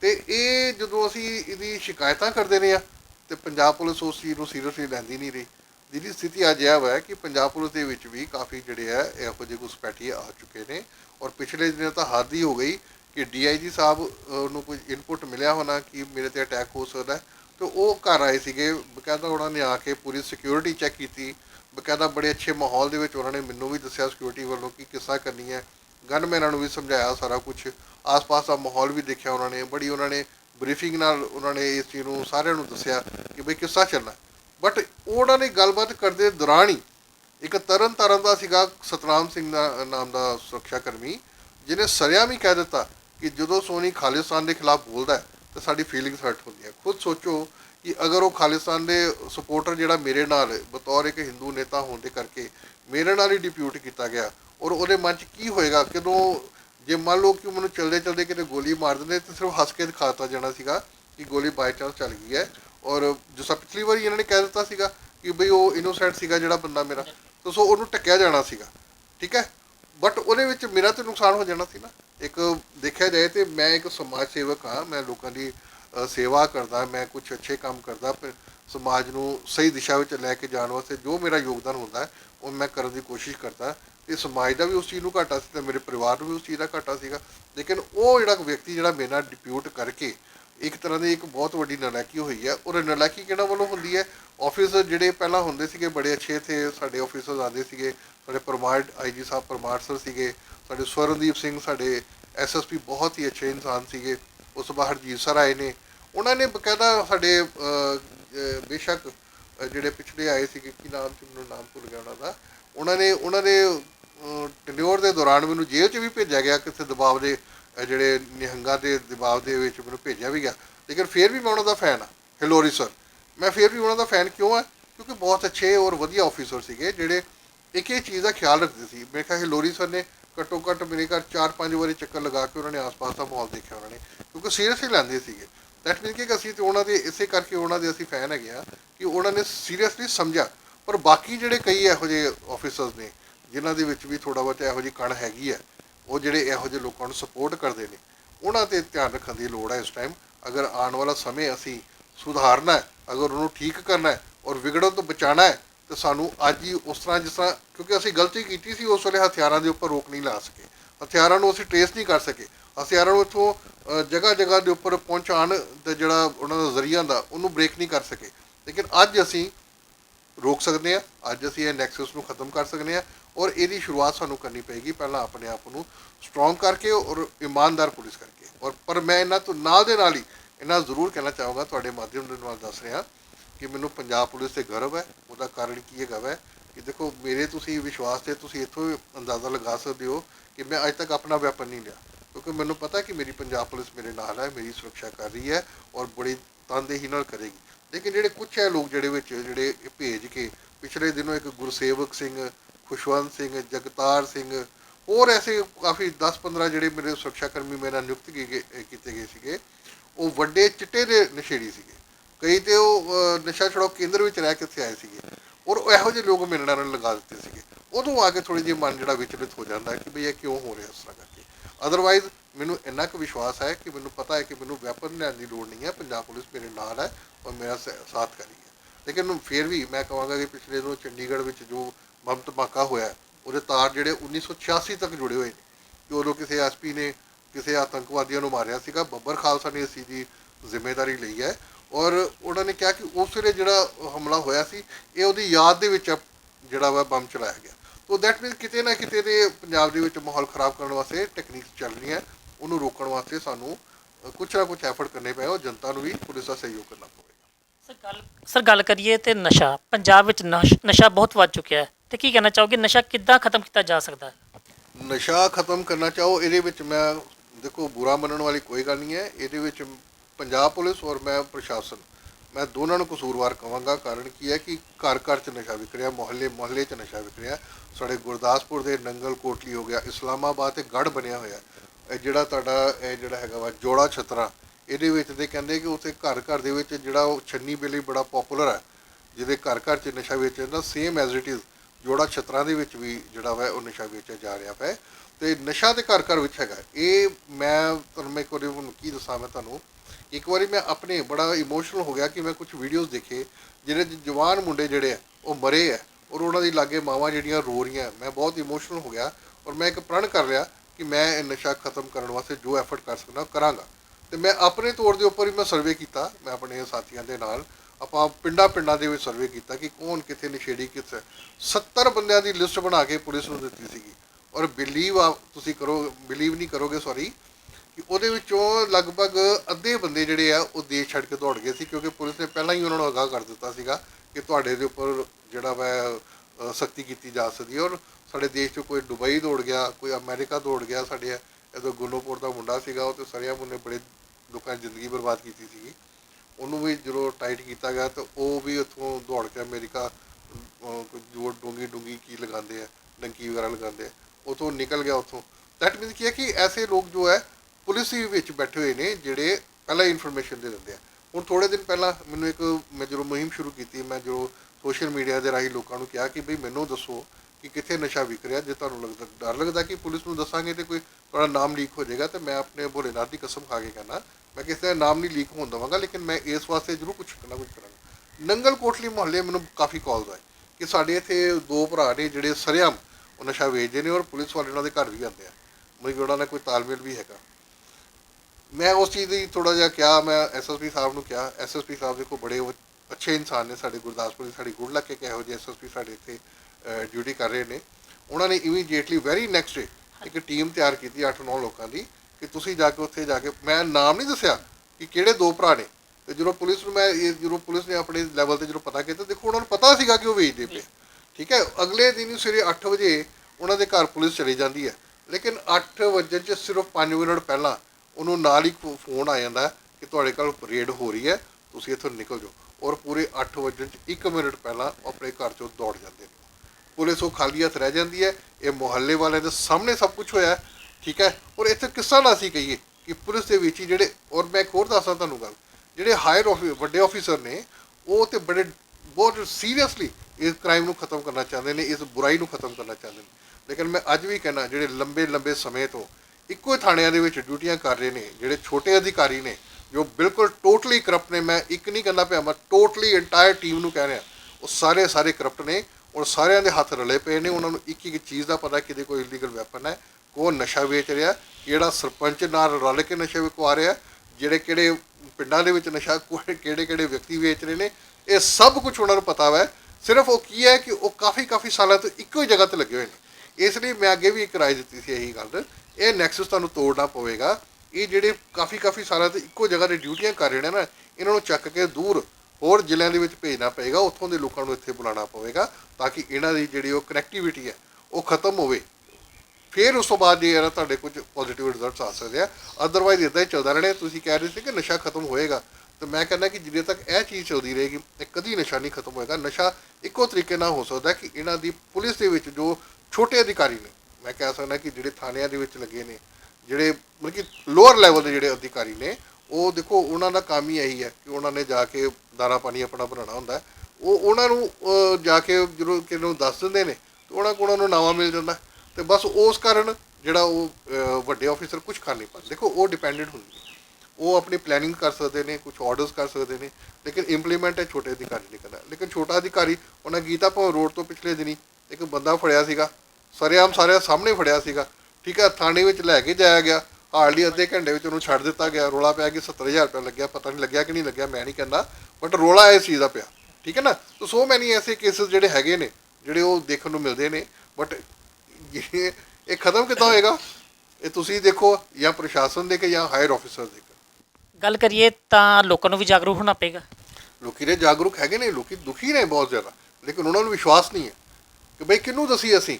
S2: ਤੇ ਇਹ ਜਦੋਂ ਅਸੀਂ ਇਹਦੀ ਸ਼ਿਕਾਇਤਾਂ ਕਰਦੇ ਰਹੇ ਆ ਤੇ ਪੰਜਾਬ ਪੁਲਿਸ ਉਸ ਚੀਜ਼ ਨੂੰ ਸੀਰੀਅਸਲੀ ਲੈਂਦੀ ਨਹੀਂ ਰਹੀ। ਜਿਹਦੀ ਸਥਿਤੀ ਅੱਜ ਇਹ ਹੈ ਕਿ ਪੰਜਾਬ ਪੁਲਿਸ ਦੇ ਵਿੱਚ ਵੀ ਕਾਫੀ ਜਿਹੜੇ ਆ ਇਹੋ ਜਿਹੇ ਘੁਸਪੈਠੀਏ ਆ ਚੁੱਕੇ ਨੇ। ਔਰ ਪਿਛਲੇ ਦਿਨ ਤਾਂ ਹੱਦ ਹੀ ਹੋ ਗਈ ਕਿ ਡੀਆਈਜੀ ਸਾਹਿਬ ਨੂੰ ਕੋਈ ਇਨਪੁਟ ਮਿਲਿਆ ਹੋਣਾ ਕਿ ਮੇਰੇ ਤੇ ਅਟੈਕ ਹੋ ਸਕਦਾ ਹੈ। ਤੇ ਉਹ ਘਰ ਆਏ ਸੀਗੇ, ਬਕਾਇਦਾ ਉਹਨਾਂ ਨੇ ਆ ਕੇ ਪੂਰੀ ਸਿਕਿਉਰਿਟੀ ਚੈੱਕ ਕੀਤੀ। ਬਕਾਇਦਾ ਬੜੇ ਅੱਛੇ ਮਾਹੌਲ ਦੇ ਵਿੱਚ ਉਹਨਾਂ ਨੇ ਮੈਨੂੰ ਵੀ ਦੱਸਿਆ ਸਿਕਿਉਰਿਟੀ ਵੱਲੋਂ ਕਿ ਕਿੱਸਾ ਕਰਨੀ ਹੈ। ਗਨਮੈਨਾਂ ਨੂੰ ਵੀ ਸਮਝਾਇਆ ਸਾਰਾ ਕੁਝ ਆਸ-ਪਾਸ ਦਾ ਮਾਹੌਲ ਵੀ ਦੇਖਿਆ ਉਹਨਾਂ ਨੇ। ਬੜੀ ਉਹਨਾਂ ਨੇ ਬਰੀਫਿੰਗ ਨਾਲ ਉਹਨਾਂ ਨੇ ਇਸ ਚੀਜ਼ ਨੂੰ ਸਾਰਿਆਂ ਨੂੰ ਦੱਸਿਆ ਕਿ ਬਈ ਕਿੱਸਾ ਚੱਲਣਾ। ਬਟ ਉਹਨਾਂ ਨੇ ਗੱਲਬਾਤ ਕਰਦੇ ਦੌਰਾਨ ਹੀ ਇੱਕ ਤਰਨ ਤਾਰਨ ਦਾ ਸੀਗਾ ਸਤਨਾਮ ਸਿੰਘ ਦਾ ਨਾਮ ਦਾ ਸੁਰੱਖਿਆ ਕਰਮੀ ਜਿਹਨੇ ਸਰਿਆਂ ਵੀ ਕਹਿ ਦਿੱਤਾ ਕਿ ਜਦੋਂ ਸੋਨੀ ਖਾਲਿਸਤਾਨ ਦੇ ਖਿਲਾਫ ਬੋਲਦਾ ਹੈ, ਤਾਂ ਸਾਡੀ ਫੀਲਿੰਗਸ ਹਰਟ ਹੁੰਦੀਆਂ ਖੁਦ ਸੋਚੋ ਕਿ ਅਗਰ ਉਹ ਖਾਲਿਸਤਾਨ ਦੇ ਸਪੋਰਟਰ ਜਿਹੜਾ ਮੇਰੇ ਨਾਲ ਬਤੌਰ ਇੱਕ ਹਿੰਦੂ ਨੇਤਾ ਹੋਣ ਦੇ ਕਰਕੇ ਮੇਰੇ ਨਾਲ ਹੀ ਡਿਪਿਊਟ ਕੀਤਾ ਗਿਆ ਔਰ ਉਹਦੇ ਮਨ 'ਚ ਕੀ ਹੋਏਗਾ? ਕਿਦੋਂ ਜੇ ਮੰਨ ਲਓ ਕਿ ਮੈਨੂੰ ਚਲਦੇ ਚਲਦੇ ਕਿਤੇ ਗੋਲੀ ਮਾਰ ਦਿੰਦੇ, ਤਾਂ ਸਿਰਫ ਹੱਸ ਕੇ ਦਿਖਾਤਾ ਜਾਣਾ ਸੀਗਾ ਕਿ ਗੋਲੀ ਬਾਈ ਚਾਂਸ ਚੱਲ ਗਈ ਹੈ। ਔਰ ਜੋ ਪਿਛਲੀ ਵਾਰੀ ਇਹਨਾਂ ਨੇ ਕਹਿ ਦਿੱਤਾ ਸੀਗਾ ਕਿ ਬਈ ਉਹ ਇਨੋਸੈਂਟ ਸੀਗਾ ਜਿਹੜਾ ਬੰਦਾ ਮੇਰਾ, ਤਾਂ ਸੋ ਉਹਨੂੰ ਟੱਕਿਆ ਜਾਣਾ ਸੀਗਾ। ਠੀਕ ਹੈ? ਬਟ ਉਹਦੇ ਵਿੱਚ ਮੇਰਾ ਤੇ ਨੁਕਸਾਨ ਹੋ ਜਾਣਾ ਸੀ ਨਾ। ਇੱਕ ਦੇਖਿਆ ਜਾਏ ਤੇ ਮੈਂ ਇੱਕ ਸਮਾਜ ਸੇਵਕ ਹਾਂ, ਮੈਂ ਲੋਕਾਂ ਦੀ ਸੇਵਾ ਕਰਦਾ, ਮੈਂ ਕੁਝ ਅੱਛੇ ਕੰਮ ਕਰਦਾ, ਪਰ ਸਮਾਜ ਨੂੰ ਸਹੀ ਦਿਸ਼ਾ ਵਿੱਚ ਲੈ ਕੇ ਜਾਣ ਵਾਸਤੇ ਜੋ ਮੇਰਾ ਯੋਗਦਾਨ ਹੁੰਦਾ ਉਹ ਮੈਂ ਕਰਨ ਦੀ ਕੋਸ਼ਿਸ਼ ਕਰਦਾ। ਤੇ ਸਮਾਜ ਦਾ ਵੀ ਉਸ ਚੀਜ਼ ਨੂੰ ਘਾਟਾ ਸੀ ਤੇ ਮੇਰੇ ਪਰਿਵਾਰ ਨੂੰ ਵੀ ਉਸ ਚੀਜ਼ ਦਾ ਘਾਟਾ ਸੀਗਾ। ਲੇਕਿਨ ਉਹ ਜਿਹੜਾ ਵਿਅਕਤੀ ਜਿਹੜਾ ਮੇਰੇ ਨਾਲ ਡਿਪਿਊਟ ਕਰਕੇ ਇੱਕ ਤਰ੍ਹਾਂ ਦੀ ਇੱਕ ਬਹੁਤ ਵੱਡੀ ਨਲਾਇਕੀ ਹੋਈ ਹੈ। ਔਰ ਨਲਾਇਕੀ ਕਿਹਨਾਂ ਵੱਲੋਂ ਹੁੰਦੀ ਹੈ? ਆਫੀਸਰ ਜਿਹੜੇ ਪਹਿਲਾਂ ਹੁੰਦੇ ਸੀਗੇ, ਬੜੇ ਅੱਛੇ ਥੇ। ਸਾਡੇ ਆਫੀਸਰਸ ਆਉਂਦੇ ਸੀਗੇ। ਸਾਡੇ ਪਰਮਾਰ ਆਈਜੀ ਸਾਹਿਬ ਪਰਮਾਰ ਸਰ ਸੀਗੇ। ਸਾਡੇ ਸਵਰਨਦੀਪ ਸਿੰਘ, ਸਾਡੇ ਐਸਐਸਪੀ ਬਹੁਤ ਹੀ ਅੱਛੇ ਇਨਸਾਨ ਸੀਗੇ। ਉਸ ਤੋਂ ਬਾਅਦ ਹਰਜੀਤ ਸਰ ਆਏ ਨੇ। ਉਹਨਾਂ ਨੇ ਬਕਾਇਦਾ ਸਾਡੇ ਬੇਸ਼ੱਕ ਜਿਹੜੇ ਪਿਛਲੇ ਆਏ ਸੀਗੇ, ਕੀ ਨਾਮ ਸੀ? ਮੈਨੂੰ ਨਾਮ ਭੁੱਲ ਗਿਆ ਉਹਨਾਂ ਦਾ। ਉਹਨਾਂ ਨੇ, ਉਹਨਾਂ ਦੇ ਟੈਨਿਓਰ ਦੇ ਦੌਰਾਨ ਮੈਨੂੰ ਜੇਲ੍ਹ 'ਚ ਵੀ ਭੇਜਿਆ ਗਿਆ, ਕਿਸੇ ਦਬਾਅ ਦੇ ਜਿਹੜੇ ਨਿਹੰਗਾਂ ਦੇ ਦਬਾਅ ਦੇ ਵਿੱਚ ਮੈਨੂੰ ਭੇਜਿਆ ਵੀ ਗਿਆ। ਲੇਕਿਨ ਫਿਰ ਵੀ ਮੈਂ ਉਹਨਾਂ ਦਾ ਫੈਨ ਆ ਹਿਲੋਰੀ ਸਰ ਮੈਂ ਫਿਰ ਵੀ ਉਹਨਾਂ ਦਾ ਫੈਨ ਕਿਉਂ ਆ ਕਿਉਂਕਿ ਬਹੁਤ ਅੱਛੇ ਔਰ ਵਧੀਆ ਆਫੀਸਰ ਸੀਗੇ, ਜਿਹੜੇ ਇੱਕ ਇਹ ਚੀਜ਼ ਦਾ ਖਿਆਲ ਰੱਖਦੇ ਸੀ। ਮੇਰੇ ਖਿਆਲ ਹਿਲੋਰੀ ਸਰ ਨੇ ਘੱਟੋ ਘੱਟ ਮੇਰੇ ਘਰ 4-5 ਵਾਰੀ ਚੱਕਰ ਲਗਾ ਕੇ ਉਹਨਾਂ ਨੇ ਆਸ-ਪਾਸ ਦਾ ਮਾਹੌਲ ਦੇਖਿਆ ਉਹਨਾਂ ਨੇ, ਕਿਉਂਕਿ ਸੀਰੀਅਸਲੀ ਲੈਂਦੇ ਸੀਗੇ। ਦੈਟ ਮੀਨ ਕਿ ਅਸੀਂ ਤੇ ਉਹਨਾਂ ਦੇ, ਇਸੇ ਕਰਕੇ ਉਹਨਾਂ ਦੇ ਅਸੀਂ ਫੈਨ ਹੈਗੇ ਆ ਕਿ ਉਹਨਾਂ ਨੇ ਸੀਰੀਅਸਲੀ ਸਮਝਿਆ। ਪਰ ਬਾਕੀ ਜਿਹੜੇ ਕਈ ਇਹੋ ਜਿਹੇ ਆਫੀਸਰਸ ਨੇ ਜਿਨ੍ਹਾਂ ਦੇ ਵਿੱਚ ਵੀ ਥੋੜਾ ਬਹੁਤ ਇਹੋ ਜਿਹੀ ਕਣ ਹੈਗੀ ਹੈ ਉਹ ਜਿਹੜੇ ਇਹੋ ਜਿਹੇ ਲੋਕਾਂ ਨੂੰ ਸਪੋਰਟ ਕਰਦੇ ਨੇ, ਉਹਨਾਂ ਤੇ ਧਿਆਨ ਰੱਖਣ ਦੀ ਲੋੜ ਹੈ ਇਸ ਟਾਈਮ ਅਗਰ ਆਉਣ ਵਾਲਾ ਸਮੇਂ ਅਸੀਂ ਸੁਧਾਰਨਾ ਹੈ, ਅਗਰ ਉਹਨੂੰ ਠੀਕ ਕਰਨਾ ਹੈ ਔਰ ਵਿਗੜਨ ਤੋਂ ਬਚਾਉਣਾ ਹੈ, ਤੇ ਸਾਨੂੰ ਅੱਜ ਹੀ ਉਸ ਤਰ੍ਹਾਂ ਜਿਸ ਤਰ੍ਹਾਂ, ਕਿਉਂਕਿ ਅਸੀਂ ਗਲਤੀ ਕੀਤੀ ਸੀ, ਉਸ ਵੇਲੇ ਹਥਿਆਰਾਂ ਦੇ ਉੱਪਰ ਰੋਕ ਨਹੀਂ ਲਾ ਸਕੇ। ਹਥਿਆਰਾਂ ਨੂੰ ਅਸੀਂ ਟ੍ਰੇਸ ਨਹੀਂ ਕਰ ਸਕੇ। ਹਥਿਆਰਾਂ ਨੂੰ ਇੱਥੋਂ ਜਗ੍ਹਾ ਜਗ੍ਹਾ ਦੇ ਉੱਪਰ ਪਹੁੰਚਾਉਣ ਦਾ ਜਿਹੜਾ ਉਹਨਾਂ ਦਾ ਜ਼ਰੀਆ ਦਾ ਉਹਨੂੰ ਬ੍ਰੇਕ ਨਹੀਂ ਕਰ ਸਕੇ। ਲੇਕਿਨ ਅੱਜ ਅਸੀਂ ਰੋਕ ਸਕਦੇ ਆ ਅੱਜ ਅਸੀਂ ਇਹ ਨੈਕਸਸ ਨੂੰ ਖਤਮ ਕਰ ਸਕਦੇ ਆ ਔਰ ਇਹਦੀ ਸ਼ੁਰੂਆਤ ਸਾਨੂੰ ਕਰਨੀ ਪਏਗੀ ਪਹਿਲਾਂ ਆਪਣੇ ਆਪ ਨੂੰ ਸਟਰੋਂਗ ਕਰਕੇ ਔਰ ਇਮਾਨਦਾਰ ਪੁਲਿਸ ਕਰਕੇ। ਔਰ ਪਰ ਮੈਂ ਇਹਨਾਂ ਤੋਂ ਨਾਲ ਦੇ ਨਾਲ ਹੀ ਇਹਨਾਂ ਜ਼ਰੂਰ ਕਹਿਣਾ ਚਾਹੂੰਗਾ, ਤੁਹਾਡੇ ਮਾਧਿਅਮ ਦੇ ਨਾਲ ਦੱਸ ਰਿਹਾ ਕਿ ਮੈਨੂੰ ਪੰਜਾਬ ਪੁਲਿਸ ਤੇ ਗਰਵ ਹੈ, ਉਹਦਾ ਕਾਰਨ ਕੀ ਹੈਗਾ ਵੈ? ਕਿ ਦੇਖੋ, ਮੇਰੇ ਤੁਸੀਂ ਵਿਸ਼ਵਾਸ ਤੇ ਤੁਸੀਂ ਇੱਥੋਂ ਅੰਦਾਜ਼ਾ ਲਗਾ ਸਕਦੇ ਹੋ ਕਿ ਮੈਂ ਅੱਜ ਤੱਕ ਆਪਣਾ ਵੈਪਨ ਨਹੀਂ ਲਿਆ। ਕਿਉਂਕਿ ਮੈਨੂੰ ਪਤਾ ਕਿ ਮੇਰੀ ਪੰਜਾਬ ਪੁਲਿਸ ਮੇਰੇ ਨਾਲ ਹੈ, ਮੇਰੀ ਸੁਰੱਖਿਆ ਕਰ ਰਹੀ ਹੈ ਔਰ ਬੜੀ ਤਨਦੇਹੀ ਨਾਲ ਕਰੇਗੀ। ਲੇਕਿਨ ਜਿਹੜੇ ਕੁਝ ਹੈ ਲੋਕ ਜਿਹੜੇ ਵਿੱਚ, ਜਿਹੜੇ ਭੇਜ ਕੇ ਪਿਛਲੇ ਦਿਨੋਂ ਇੱਕ ਗੁਰਸੇਵਕ ਸਿੰਘ ਖੁਸ਼ਵੰਤ ਸਿੰਘ, ਜਗਤਾਰ ਸਿੰਘ, ਹੋਰ ਐਸੇ ਕਾਫੀ 10-15 ਜਿਹੜੇ ਮੇਰੇ ਸੁਰੱਖਿਆ ਕਰਮੀ ਮੇਰੇ ਨਾਲ ਨਿਯੁਕਤ ਕੀ ਗਏ- ਕੀਤੇ ਗਏ ਸੀਗੇ, ਉਹ ਵੱਡੇ ਚਿੱਟੇ ਦੇ ਨਸ਼ੇੜੀ ਸੀਗੇ। ਕਈ ਤੇ ਉਹ ਨਸ਼ਾ ਛੁਡਾਓ ਕੇਂਦਰ ਵਿੱਚ ਰਹਿ ਕੇ ਇੱਥੇ ਆਏ ਸੀਗੇ ਔਰ ਉਹ ਇਹੋ ਜਿਹੇ ਲੋਕ ਮੇਰੇ ਨਾਲ ਲਗਾ ਦਿੱਤੇ ਸੀਗੇ। ਉਦੋਂ ਆ ਕੇ ਥੋੜੀ ਜਿਹੀ ਮਨ ਜਿਹੜਾ ਵਿਚਲਿਤ ਹੋ ਜਾਂਦਾ ਕਿ ਭਈ ਇਹ ਕਿਉਂ ਹੋ ਰਿਹਾ ਇਸ ਤਰ੍ਹਾਂ ਕਰਕੇ। ਅਦਰਵਾਈਜ਼ ਮੈਨੂੰ ਇੰਨਾ ਕੁ ਵਿਸ਼ਵਾਸ ਹੈ ਕਿ ਮੈਨੂੰ ਪਤਾ ਹੈ ਕਿ ਮੈਨੂੰ ਵੈਪਨ ਲੈਣ ਦੀ ਲੋੜ ਨਹੀਂ ਹੈ, ਪੰਜਾਬ ਪੁਲਿਸ ਮੇਰੇ ਨਾਲ ਹੈ ਔਰ ਮੇਰਾ ਸ- ਸਾਥ ਕਰ ਰਹੀ ਹੈ ਲੇਕਿਨ ਫਿਰ ਵੀ ਮੈਂ ਕਹਾਂਗਾ ਕਿ ਪਿਛਲੇ ਦਿਨੋਂ ਚੰਡੀਗੜ੍ਹ ਵਿੱਚ ਜੋ ਬੰਬ ਧਮਾਕਾ ਹੋਇਆ ਉਹਦੇ ਤਾਰ ਜਿਹੜੇ 1986 ਤੱਕ ਜੁੜੇ ਹੋਏ ਨੇ। ਕਿ ਉਦੋਂ ਕਿਸੇ ਐਸਪੀ ਨੇ ਕਿਸੇ ਆਤੰਕਵਾਦੀਆਂ ਨੂੰ ਮਾਰਿਆ ਸੀਗਾ। ਬੱਬਰ ਖਾਲਸਾ ਨੇ ਇਸ ਚੀਜ਼ ਦੀ ਜ਼ਿੰਮੇਵਾਰੀ ਲਈ ਹੈ। ਔਰ ਉਹਨਾਂ ਨੇ ਕਿਹਾ ਕਿ ਉਸ ਵੇਲੇ ਜਿਹੜਾ ਹਮਲਾ ਹੋਇਆ ਸੀ ਇਹ ਉਹਦੀ ਯਾਦ ਦੇ ਵਿੱਚ ਜਿਹੜਾ ਵਾ ਬੰਬ ਚਲਾਇਆ ਗਿਆ। ਤੋ ਦੈਟ ਮੀਨਸ ਕਿਤੇ ਨਾ ਕਿਤੇ ਦੇ ਪੰਜਾਬ ਦੇ ਵਿੱਚ ਮਾਹੌਲ ਖਰਾਬ ਕਰਨ ਵਾਸਤੇ ਟੈਕਨੀਕਸ ਚੱਲ ਰਹੀਆਂ। ਉਹਨੂੰ ਰੋਕਣ ਵਾਸਤੇ ਸਾਨੂੰ ਅ, ਕੁਛ ਨਾ ਕੁਛ ਐਫਰਟ ਕਰਨੇ ਪਏ। ਉਹ ਜਨਤਾ ਨੂੰ ਵੀ ਪੁਲਿਸ ਦਾ ਸਹਿਯੋਗ ਕਰਨਾ ਪਵੇਗਾ।
S1: ਸਰ ਗੱਲ ਸਰ ਗੱਲ ਕਰੀਏ ਤੇ ਨਸ਼ਾ। ਪੰਜਾਬ ਵਿੱਚ ਨਸ਼- ਨਸ਼ਾ ਬਹੁਤ ਵੱਧ ਚੁੱਕਿਆ ਹੈ। ਤੇ ਕੀ ਕਹਿਣਾ ਚਾਹੋਗੇ? ਨਸ਼ਾ ਕਿੱਦਾਂ ਖਤਮ ਕੀਤਾ ਜਾ ਸਕਦਾ ਹੈ?
S2: ਨਸ਼ਾ ਖਤਮ ਕਰਨਾ ਚਾਹੋ, ਇਹਦੇ ਵਿੱਚ ਮੈਂ, ਦੇਖੋ, ਬੁਰਾ ਮੰਨਣ ਵਾਲੀ ਕੋਈ ਗੱਲ ਨਹੀਂ ਹੈ। ਇਹਦੇ ਵਿੱਚ ਪੰਜਾਬ ਪੁਲਿਸ ਔਰ ਮੈਂ ਪ੍ਰਸ਼ਾਸਨ, ਮੈਂ ਦੋਨਾਂ ਨੂੰ ਕਸੂਰਵਾਰ ਕਵਾਂਗਾ। ਕਾਰਨ ਕੀ ਹੈ ਕਿ ਘਰ ਘਰ 'ਚ ਨਸ਼ਾ ਵਿਕ ਰਿਹਾ ਮੁਹੱਲੇ ਮੁਹੱਲੇ 'ਚ ਨਸ਼ਾ ਵਿਕ ਰਿਹਾ। ਸਾਡੇ ਗੁਰਦਾਸਪੁਰ ਦੇ ਨੰਗਲ ਕੋਟਲੀ ਹੋ ਗਿਆ, ਇਸਲਾਮਾਬਾਦ ਤੇ ਗੜ ਬਣਿਆ ਹੋਇਆ। ਇਹ ਜਿਹੜਾ ਤੁਹਾਡਾ, ਇਹ ਜਿਹੜਾ ਹੈਗਾ ਵਾ, ਜੋੜਾ ਛਤਰਾ, ਇਹਦੇ ਵਿੱਚ ਦੇ ਕਹਿੰਦੇ ਕਿ ਉੱਥੇ ਘਰ ਘਰ ਦੇ ਵਿੱਚ ਜਿਹੜਾ ਉਹ ਛੰਨੀ ਬੇਲੀ ਬੜਾ ਪਪੂਲਰ ਹੈ, ਜਿਹਦੇ ਘਰ ਘਰ 'ਚ ਨਸ਼ਾ ਵੇਚਿਆ ਜਾਂਦਾ ਸੇਮ ਐਜ਼ ਇਟ ਇਜ਼ ਜੋੜਾ ਛਤਰਾਂ ਦੇ ਵਿੱਚ ਵੀ ਜਿਹੜਾ ਵਾ ਉਹ ਨਸ਼ਾ ਵੇਚਿਆ ਜਾ ਰਿਹਾ ਹੈ। ਤੇ ਨਸ਼ਾ ਤੇ ਘਰ ਘਰ ਵਿੱਚ ਹੈਗਾ ਇਹ ਮੈਂ ਤੁਹਾਨੂੰ ਮੈਂ ਇੱਕ ਵਾਰੀ ਹੁਣ ਕੀ ਦੱਸਾਂ ਮੈਂ ਤੁਹਾਨੂੰ। ਇੱਕ ਵਾਰੀ ਮੈਂ ਆਪਣੇ ਬੜਾ ਇਮੋਸ਼ਨਲ ਹੋ ਗਿਆ ਕਿ ਮੈਂ ਕੁਝ ਵੀਡੀਓਜ਼ ਦੇਖੇ, ਜਿਹੜੇ ਜ- ਜਵਾਨ ਮੁੰਡੇ ਜਿਹੜੇ ਆ, ਉਹ ਮਰੇ ਆ ਔਰ ਉਹਨਾਂ ਦੀ ਲਾਗੇ ਮਾਵਾਂ ਜਿਹੜੀਆਂ ਰੋ ਰਹੀਆਂ। ਮੈਂ ਬਹੁਤ ਇਮੋਸ਼ਨਲ ਹੋ ਗਿਆ ਔਰ ਮੈਂ ਇੱਕ ਪ੍ਰਣ ਕਰ ਲਿਆ ਕਿ ਮੈਂ ਇਹ ਨਸ਼ਾ ਖਤਮ ਕਰਨ ਵਾਸਤੇ ਜੋ ਐਫਰਟ ਕਰ ਸਕਦਾ ਕਰਾਂਗਾ। ਤੇ ਮੈਂ ਆਪਣੇ ਤੌਰ ਦੇ ਉੱਪਰ ਹੀ ਮੈਂ ਸਰਵੇ ਕੀਤਾ, ਮੈਂ ਆਪਣੇ ਸਾਥੀਆਂ ਦੇ ਨਾਲ। ਆਪਾਂ ਪਿੰਡਾਂ ਪਿੰਡਾਂ ਦੇ ਵਿੱਚ ਸਰਵੇ ਕੀਤਾ ਕਿ ਕੌਣ ਕਿੱਥੇ ਨਸ਼ੇੜੀ ਕਿੱਥੇ 70 ਬੰਦਿਆਂ ਦੀ ਲਿਸਟ ਬਣਾ ਕੇ ਪੁਲਿਸ ਨੂੰ ਦਿੱਤੀ ਸੀਗੀ। ਔਰ ਬਿਲੀਵ ਆ, ਤੁਸੀਂ ਕਰੋ ਬਿਲੀਵ ਨਹੀਂ ਕਰੋਗੇ ਸੌਰੀ ਕਿ ਉਹਦੇ ਵਿੱਚੋਂ ਲਗਭਗ ਅੱਧੇ ਬੰਦੇ ਜਿਹੜੇ ਆ, ਉਹ ਦੇਸ਼ ਛੱਡ ਕੇ ਦੌੜ ਗਏ ਸੀ, ਕਿਉਂਕਿ ਪੁਲਿਸ ਨੇ ਪਹਿਲਾਂ ਹੀ ਉਹਨਾਂ ਨੂੰ ਅਗਾਹ ਕਰ ਦਿੱਤਾ ਸੀਗਾ ਕਿ ਤੁਹਾਡੇ ਦੇ ਉੱਪਰ ਜਿਹੜਾ ਵਾ ਸਖਤੀ ਕੀਤੀ ਜਾ ਸਕਦੀ ਹੈ। ਔਰ ਸਾਡੇ ਦੇਸ਼ 'ਚੋਂ ਕੋਈ ਦੁਬਈ ਦੌੜ ਗਿਆ, ਕੋਈ ਅਮਰੀਕਾ ਦੌੜ ਗਿਆ, ਸਾਡੇ ਇਦੋਂ ਗੁੰਨੋਪੁਰ ਦਾ ਮੁੰਡਾ ਸੀਗਾ, ਉਹ ਤੇ ਸਰਿਆ ਮੁੰਨੇ ਬੜੇ ਲੋਕਾਂ ਦੀ ਜ਼ਿੰਦਗੀ ਬਰਬਾਦ ਕੀਤੀ ਸੀਗੀ। ਉਹਨੂੰ ਵੀ ਜਦੋਂ ਟਾਈਟ ਕੀਤਾ ਗਿਆ ਤਾਂ ਉਹ ਵੀ ਉੱਥੋਂ ਦੌੜ ਕੇ ਅਮਰੀਕਾ ਅਹ, ਕੋਈ ਜੋੜ ਡੂੰਗੀ ਡੂੰਗੀ ਕੀ ਲਗਾਉਂਦੇ ਆ ਡੰਕੀ ਵਗੈਰਾ ਲਗਾਉਂਦੇ ਆ ਉਥੋਂ ਨਿਕਲ ਗਿਆ ਉਥੋਂ। ਦੈਟ ਮੀਨਸ ਕੀ ਹੈ ਕਿ ਐਸੇ ਲੋਕ ਜੋ ਹੈ ਪੁਲਿਸ ਵਿੱਚ ਬੈਠੇ ਹੋਏ ਨੇ ਜਿਹੜੇ ਪਹਿਲਾਂ ਇਨਫੋਰਮੇਸ਼ਨ ਦੇ ਦਿੰਦੇ ਆ। ਹੁਣ ਥੋੜੇ ਦਿਨ ਪਹਿਲਾਂ ਮੈਨੂੰ ਇੱਕ ਮੈਂ ਜਦੋਂ ਮੁਹਿੰਮ ਸ਼ੁਰੂ ਕੀਤੀ ਮੈਂ ਜੋ ਸੋਸ਼ਲ ਮੀਡੀਆ ਦੇ ਰਾਹੀਂ ਲੋਕਾਂ ਨੂੰ ਕਿਹਾ ਕਿ ਭਈ ਮੈਨੂੰ ਦੱਸੋ ਕਿ ਕਿੱਥੇ ਨਸ਼ਾ ਵਿਕ ਰਿਹਾ ਜੇ ਤੁਹਾਨੂੰ ਲੱਗਦਾ ਡਰ ਲੱਗਦਾ ਕਿ ਪੁਲਿਸ ਨੂੰ ਦੱਸਾਂਗੇ ਤੇ ਕੋਈ ਤੁਹਾਡਾ ਨਾਮ ਲੀਕ ਹੋ ਜਾਏਗਾ ਤੇ ਮੈਂ ਆਪਣੇ ਭੋਲੇਨਾਥ ਦੀ ਕਸਮ ਖਾ ਕੇ ਕਹਿੰਦਾ। ਮੈਂ ਕਿਸੇ ਦਾ ਨਾਮ ਨਹੀਂ ਲੀਕ ਹੋਣ ਦਵਾਂਗਾ, ਲੇਕਿਨ ਮੈਂ ਇਸ ਵਾਸਤੇ ਜ਼ਰੂਰ ਕੁਝ ਨਾ ਕੁਝ ਕਰਾਂਗਾ। ਨੰਗਲ ਕੋਟਲੀ ਮੁਹੱਲੇ ਮੈਨੂੰ ਕਾਫੀ ਕਾਲਸ ਆਏ ਕਿ ਸਾਡੇ ਇੱਥੇ ਦੋ ਭਰਾ ਨੇ ਜਿਹੜੇ ਸਰਿਆਮ, ਉਹ ਨਸ਼ਾ ਵੇਚਦੇ ਨੇ ਔਰ ਪੁਲਿਸ ਵਾਲੇ ਉਹਨਾਂ ਦੇ ਘਰ ਵੀ ਆਉਂਦੇ ਆ। ਮਤਲਬ ਕਿ ਉਹਨਾਂ ਨਾਲ ਕੋਈ ਤਾਲਮੇਲ ਵੀ ਹੈਗਾ। ਮੈਂ ਉਸ ਚੀਜ਼ ਦੀ ਥੋੜਾ ਜਿਹਾ ਕਿਹਾ, ਮੈਂ ਐਸਐਸਪੀ ਸਾਹਿਬ ਨੂੰ ਕਿਹਾ ਐਸਐਸਪੀ ਸਾਹਿਬ ਦੇਖੋ ਬੜੇ ਉਹ ਅੱਛੇ ਇਨਸਾਨ ਨੇ ਸਾਡੇ ਗੁਰਦਾਸਪੁਰ ਦੇ ਸਾਡੀ ਗੁੜ ਲੱਗੇ ਕਿ ਇਹੋ ਜਿਹੇ ਐਸਐਸਪੀ ਸਾਡੇ ਇੱਥੇ ਡਿਊਟੀ ਕਰ ਰਹੇ ਨੇ। ਉਹਨਾਂ ਨੇ ਇਮੀਡੀਏਟਲੀ ਵੈਰੀ ਨੈਕਸਟ ਡੇ ਇੱਕ ਟੀਮ ਤਿਆਰ ਕੀਤੀ 8-9 ਲੋਕਾਂ ਦੀ। ਕਿ ਤੁਸੀਂ ਜਾ ਕੇ ਉੱਥੇ ਜਾ ਕੇ, ਮੈਂ ਨਾਮ ਨਹੀਂ ਦੱਸਿਆ ਕਿ ਕਿਹੜੇ ਦੋ ਭਰਾ ਨੇ। ਤੇ ਜਦੋਂ ਪੁਲਿਸ ਨੂੰ ਮੈਂ ਇਹ, ਜਦੋਂ ਪੁਲਿਸ ਨੇ ਆਪਣੇ ਲੈਵਲ ਤੇ ਜਦੋਂ ਪਤਾ ਕੀਤਾ, ਦੇਖੋ ਉਹਨਾਂ ਨੂੰ ਪਤਾ ਸੀਗਾ ਕਿ ਉਹ ਵੇਚਦੇ ਪਏ। ਠੀਕ ਹੈ, ਅਗਲੇ ਦਿਨ ਹੀ ਸਵੇਰੇ 8 ਵਜੇ ਉਹਨਾਂ ਦੇ ਘਰ ਪੁਲਿਸ ਚਲੀ ਜਾਂਦੀ ਹੈ। ਲੇਕਿਨ 8 ਵਜੇ ਚ ਸਿਰਫ 5 ਮਿੰਟ ਪਹਿਲਾਂ ਉਹਨੂੰ ਨਾਲ ਹੀ ਫੋਨ ਆ ਜਾਂਦਾ ਕਿ ਤੁਹਾਡੇ ਕੋਲ ਰੇਡ ਹੋ ਰਹੀ ਹੈ, ਤੁਸੀਂ ਇੱਥੋਂ ਨਿਕਲ ਜਾਓ। ਔਰ ਪੂਰੇ 8 ਵਜੇ ਚ 1 ਮਿੰਟ ਪਹਿਲਾਂ ਉਹ ਆਪਣੇ ਘਰ ਚੋਂ ਦੌੜ ਜਾਂਦੇ ਨੇ। ਪੁਲਿਸ ਉਹ ਖਾਲੀ ਹੱਥ ਰਹਿ ਜਾਂਦੀ ਹੈ, ਇਹ ਮੁਹੱਲੇ ਵਾਲਿਆਂ ਦੇ ਸਾਹਮਣੇ ਸਭ ਕੁਝ ਹੋਇਆ ਠੀਕ ਹੈ? ਔਰ ਇੱਥੇ ਕਿੱਸਾ ਨਾ ਅਸੀਂ ਕਹੀਏ ਕਿ ਪੁਲਿਸ ਦੇ ਵਿੱਚ ਹੀ ਜਿਹੜੇ, ਔਰ ਮੈਂ ਇੱਕ ਹੋਰ ਦੱਸਾਂ ਤੁਹਾਨੂੰ ਗੱਲ, ਜਿਹੜੇ ਹਾਇਰ ਆਫੀ ਵੱਡੇ ਆਫੀਸਰ ਨੇ, ਉਹ ਤੇ ਬੜੇ, ਬਹੁਤ ਸੀਰੀਅਸਲੀ ਇਸ ਕ੍ਰਾਈਮ ਨੂੰ ਖਤਮ ਕਰਨਾ ਚਾਹੁੰਦੇ ਨੇ, ਇਸ ਬੁਰਾਈ ਨੂੰ ਖਤਮ ਕਰਨਾ ਚਾਹੁੰਦੇ ਨੇ। ਲੇਕਿਨ ਮੈਂ ਅੱਜ ਵੀ ਕਹਿੰਦਾ, ਜਿਹੜੇ ਲੰਬੇ ਲੰਬੇ ਸਮੇਂ ਤੋਂ ਇੱਕੋ ਹੀ ਥਾਣਿਆਂ ਦੇ ਵਿੱਚ ਡਿਊਟੀਆਂ ਕਰ ਰਹੇ ਨੇ, ਜਿਹੜੇ ਛੋਟੇ ਅਧਿਕਾਰੀ ਨੇ, ਜੋ ਬਿਲਕੁਲ ਟੋਟਲੀ ਕਰਪਟ ਨੇ, ਮੈਂ ਇੱਕ ਨਹੀਂ ਕਹਿੰਦਾ ਪਿਆ, ਮੈਂ ਟੋਟਲੀ ਇੰਟਾਇਰ ਟੀਮ ਨੂੰ ਕਹਿ ਰਿਹਾ। ਉਹ ਸਾਰੇ ਸਾਰੇ ਕਰਪਟ ਨੇ, ਔਰ ਸਾਰਿਆਂ ਦੇ ਹੱਥ ਰਲੇ ਪਏ ਨੇ, ਉਹਨਾਂ ਨੂੰ ਇੱਕ ਇੱਕ ਚੀਜ਼ ਦਾ ਪਤਾ ਕਿਤੇ ਕੋਈ ਇਲੀਗਲ ਵੈਪਨ ਹੈ। ਉਹ ਨਸ਼ਾ ਵੇਚ ਰਿਹਾ ਕਿਹੜਾ ਸਰਪੰਚ ਨਾਲ ਰਲ ਕੇ ਨਸ਼ਾ ਵਿਕਵਾ ਰਿਹਾ, ਜਿਹੜੇ ਕਿਹੜੇ ਪਿੰਡਾਂ ਦੇ ਵਿੱਚ ਨਸ਼ਾ ਕਿਹੜੇ ਕਿਹੜੇ ਵਿਅਕਤੀ ਵੇਚ ਰਹੇ ਨੇ, ਇਹ ਸਭ ਕੁਝ ਉਹਨਾਂ ਨੂੰ ਪਤਾ ਵਾ। ਸਿਰਫ ਉਹ ਕੀ ਹੈ ਕਿ ਉਹ ਕਾਫੀ ਕਾਫੀ ਸਾਲਾਂ ਤੋਂ ਇੱਕੋ ਹੀ ਜਗ੍ਹਾ ਤੇ ਲੱਗੇ ਹੋਏ ਨੇ। ਇਸ ਲਈ ਮੈਂ ਅੱਗੇ ਵੀ ਇੱਕ ਰਾਏ ਦਿੱਤੀ ਸੀ ਇਹੀ ਗੱਲ। ਇਹ ਨੈਕਸਸ ਤੁਹਾਨੂੰ ਤੋੜਨਾ ਪਵੇਗਾ। ਇਹ ਜਿਹੜੇ ਕਾਫੀ ਕਾਫੀ ਸਾਲਾਂ ਤੋਂ ਇੱਕੋ ਜਗ੍ਹਾ ਤੇ ਡਿਊਟੀਆਂ ਕਰ ਰਹੇ ਨੇ ਨਾ, ਇਹਨਾਂ ਨੂੰ ਚੱਕ ਕੇ ਦੂਰ ਹੋਰ ਜ਼ਿਲ੍ਹਿਆਂ ਦੇ ਵਿੱਚ ਭੇਜਣਾ ਪਏਗਾ ਉੱਥੋਂ ਦੇ ਲੋਕਾਂ ਨੂੰ ਇੱਥੇ ਬੁਲਾਉਣਾ ਪਵੇਗਾ, ਤਾਂ ਕਿ ਇਹਨਾਂ ਦੀ ਜਿਹੜੀ ਉਹ ਕਨੈਕਟੀਵਿਟੀ ਹੈ, ਉਹ ਖਤਮ ਹੋਵੇ। ਫਿਰ ਉਸ ਤੋਂ ਬਾਅਦ ਜੇ ਯਾਰ ਤੁਹਾਡੇ ਕੁਝ ਪੋਜ਼ਿਟਿਵ ਰਿਜ਼ਲਟਸ ਆ ਸਕਦੇ ਆ। ਅਦਰਵਾਈਜ਼ ਇਦਾਂ ਹੀ ਚੱਲਦਾ ਰਹਿਣਾ ਤੁਸੀਂ ਕਹਿ ਰਹੇ ਸੀ ਕਿ ਨਸ਼ਾ ਖਤਮ ਹੋਏਗਾ। ਤੇ ਮੈਂ ਕਹਿੰਦਾ ਕਿ ਜਿੰਨੇ ਤੱਕ ਇਹ ਚੀਜ਼ ਚੱਲਦੀ ਰਹੇਗੀ, ਇਹ ਕਦੀ ਨਸ਼ਾ ਨਹੀਂ ਖਤਮ ਹੋਏਗਾ। ਨਸ਼ਾ ਇੱਕੋ ਤਰੀਕੇ ਨਾਲ ਹੋ ਸਕਦਾ ਕਿ ਇਹਨਾਂ ਦੀ ਪੁਲਿਸ ਦੇ ਵਿੱਚ ਜੋ ਛੋਟੇ ਅਧਿਕਾਰੀ ਨੇ, ਮੈਂ ਕਹਿ ਸਕਦਾ ਕਿ ਜਿਹੜੇ ਥਾਣਿਆਂ ਦੇ ਵਿੱਚ ਲੱਗੇ ਨੇ, ਜਿਹੜੇ ਮਤਲਬ ਕਿ ਲੋਅਰ ਲੈਵਲ ਦੇ ਜਿਹੜੇ ਅਧਿਕਾਰੀ ਨੇ, ਉਹ ਦੇਖੋ ਉਹਨਾਂ ਦਾ ਕੰਮ ਹੀ ਇਹੀ ਹੈ ਕਿ ਉਹਨਾਂ ਨੇ ਜਾ ਕੇ ਦਾਣਾ ਪਾਣੀ ਆਪਣਾ ਬਣਾਉਣਾ ਹੁੰਦਾ ਉਹ ਉਹਨਾਂ ਨੂੰ ਜਾ ਕੇ ਜਦੋਂ ਕਿਸੇ ਨੂੰ ਦੱਸ ਦਿੰਦੇ ਨੇ, ਤੇ ਉਹਨਾਂ ਕੋਲ ਉਹਨਾਂ ਨੂੰ ਨਾਵਾ ਮਿਲ ਜਾਂਦਾ। ਤੇ ਬਸ ਉਸ ਕਾਰਨ ਜਿਹੜਾ ਉਹ ਵੱਡੇ ਆਫੀਸਰ ਕੁਝ ਕਰ ਨਹੀਂ ਪਾਉਂਦੇ। ਦੇਖੋ, ਉਹ ਡਿਪੈਂਡੈਂਟ ਹੁੰਦੀ ਹੈ ਉਹ ਆਪਣੀ ਪਲੈਨਿੰਗ ਕਰ ਸਕਦੇ ਨੇ ਕੁਝ ਆਰਡਰਸ ਕਰ ਸਕਦੇ ਨੇ, ਲੇਕਿਨ ਇੰਪਲੀਮੈਂਟ ਹੈ, ਛੋਟੇ ਅਧਿਕਾਰੀ ਨੇ ਕਰਨਾ। ਲੇਕਿਨ ਛੋਟਾ ਅਧਿਕਾਰੀ, ਉਹਨਾਂ ਗੀਤਾ ਭਵਨ ਰੋਡ ਤੋਂ ਪਿਛਲੇ ਦਿਨੀ ਇੱਕ ਬੰਦਾ ਫੜਿਆ ਸੀਗਾ, ਸਰੇਆਮ ਸਾਰਿਆਂ ਸਾਹਮਣੇ ਫੜਿਆ ਸੀਗਾ। ਠੀਕ ਹੈ, ਥਾਣੇ ਵਿੱਚ ਲੈ ਕੇ ਜਾਇਆ ਗਿਆ। ਹਾਰਡਲੀ ਅੱਧੇ ਘੰਟੇ ਵਿੱਚ ਉਹਨੂੰ ਛੱਡ ਦਿੱਤਾ ਗਿਆ। ਰੋਲਾ ਪਿਆ ਕਿ 70000 ਰੁਪਏ ਲੱਗਿਆ, ਪਤਾ ਨਹੀਂ ਲੱਗਿਆ ਕਿ ਨਹੀਂ ਲੱਗਿਆ, ਮੈਂ ਨਹੀਂ ਕਹਿੰਦਾ। ਬਟ ਰੋਲਾ ਇਸ ਚੀਜ਼ ਦਾ ਪਿਆ। ਠੀਕ ਹੈ ਨਾ? ਸੋ ਮੈਨੀ ਐਸੇ ਕੇਸਸ ਜਿਹੜੇ ਹੈਗੇ ਨੇ, ਜਿਹੜੇ ਉਹ ਦੇਖਣ ਨੂੰ ਮਿਲਦੇ ਨੇ। ਬਟ ਇਹ ਇਹ ਖਤਮ ਕਿੱਦਾਂ ਹੋਏਗਾ? ਇਹ ਤੁਸੀਂ ਦੇਖੋ ਜਾਂ ਪ੍ਰਸ਼ਾਸਨ ਦੇ ਕੇ ਜਾਂ ਹਾਇਰ ਆਫੀਸਰ ਦੇ ਕੇ।
S1: ਗੱਲ ਕਰੀਏ ਤਾਂ ਲੋਕਾਂ ਨੂੰ ਵੀ ਜਾਗਰੂਕ ਹੋਣਾ ਪਏਗਾ।
S2: ਲੋਕੀ ਦੇ ਜਾਗਰੂਕ ਹੈਗੇ ਨੇ ਲੋਕੀ ਦੁਖੀ ਨੇ ਬਹੁਤ ਜ਼ਿਆਦਾ। ਲੇਕਿਨ ਉਹਨਾਂ ਨੂੰ ਵਿਸ਼ਵਾਸ ਨਹੀਂ ਹੈ ਕਿ ਬਈ ਕਿਹਨੂੰ ਦਸੀ ਅਸੀਂ?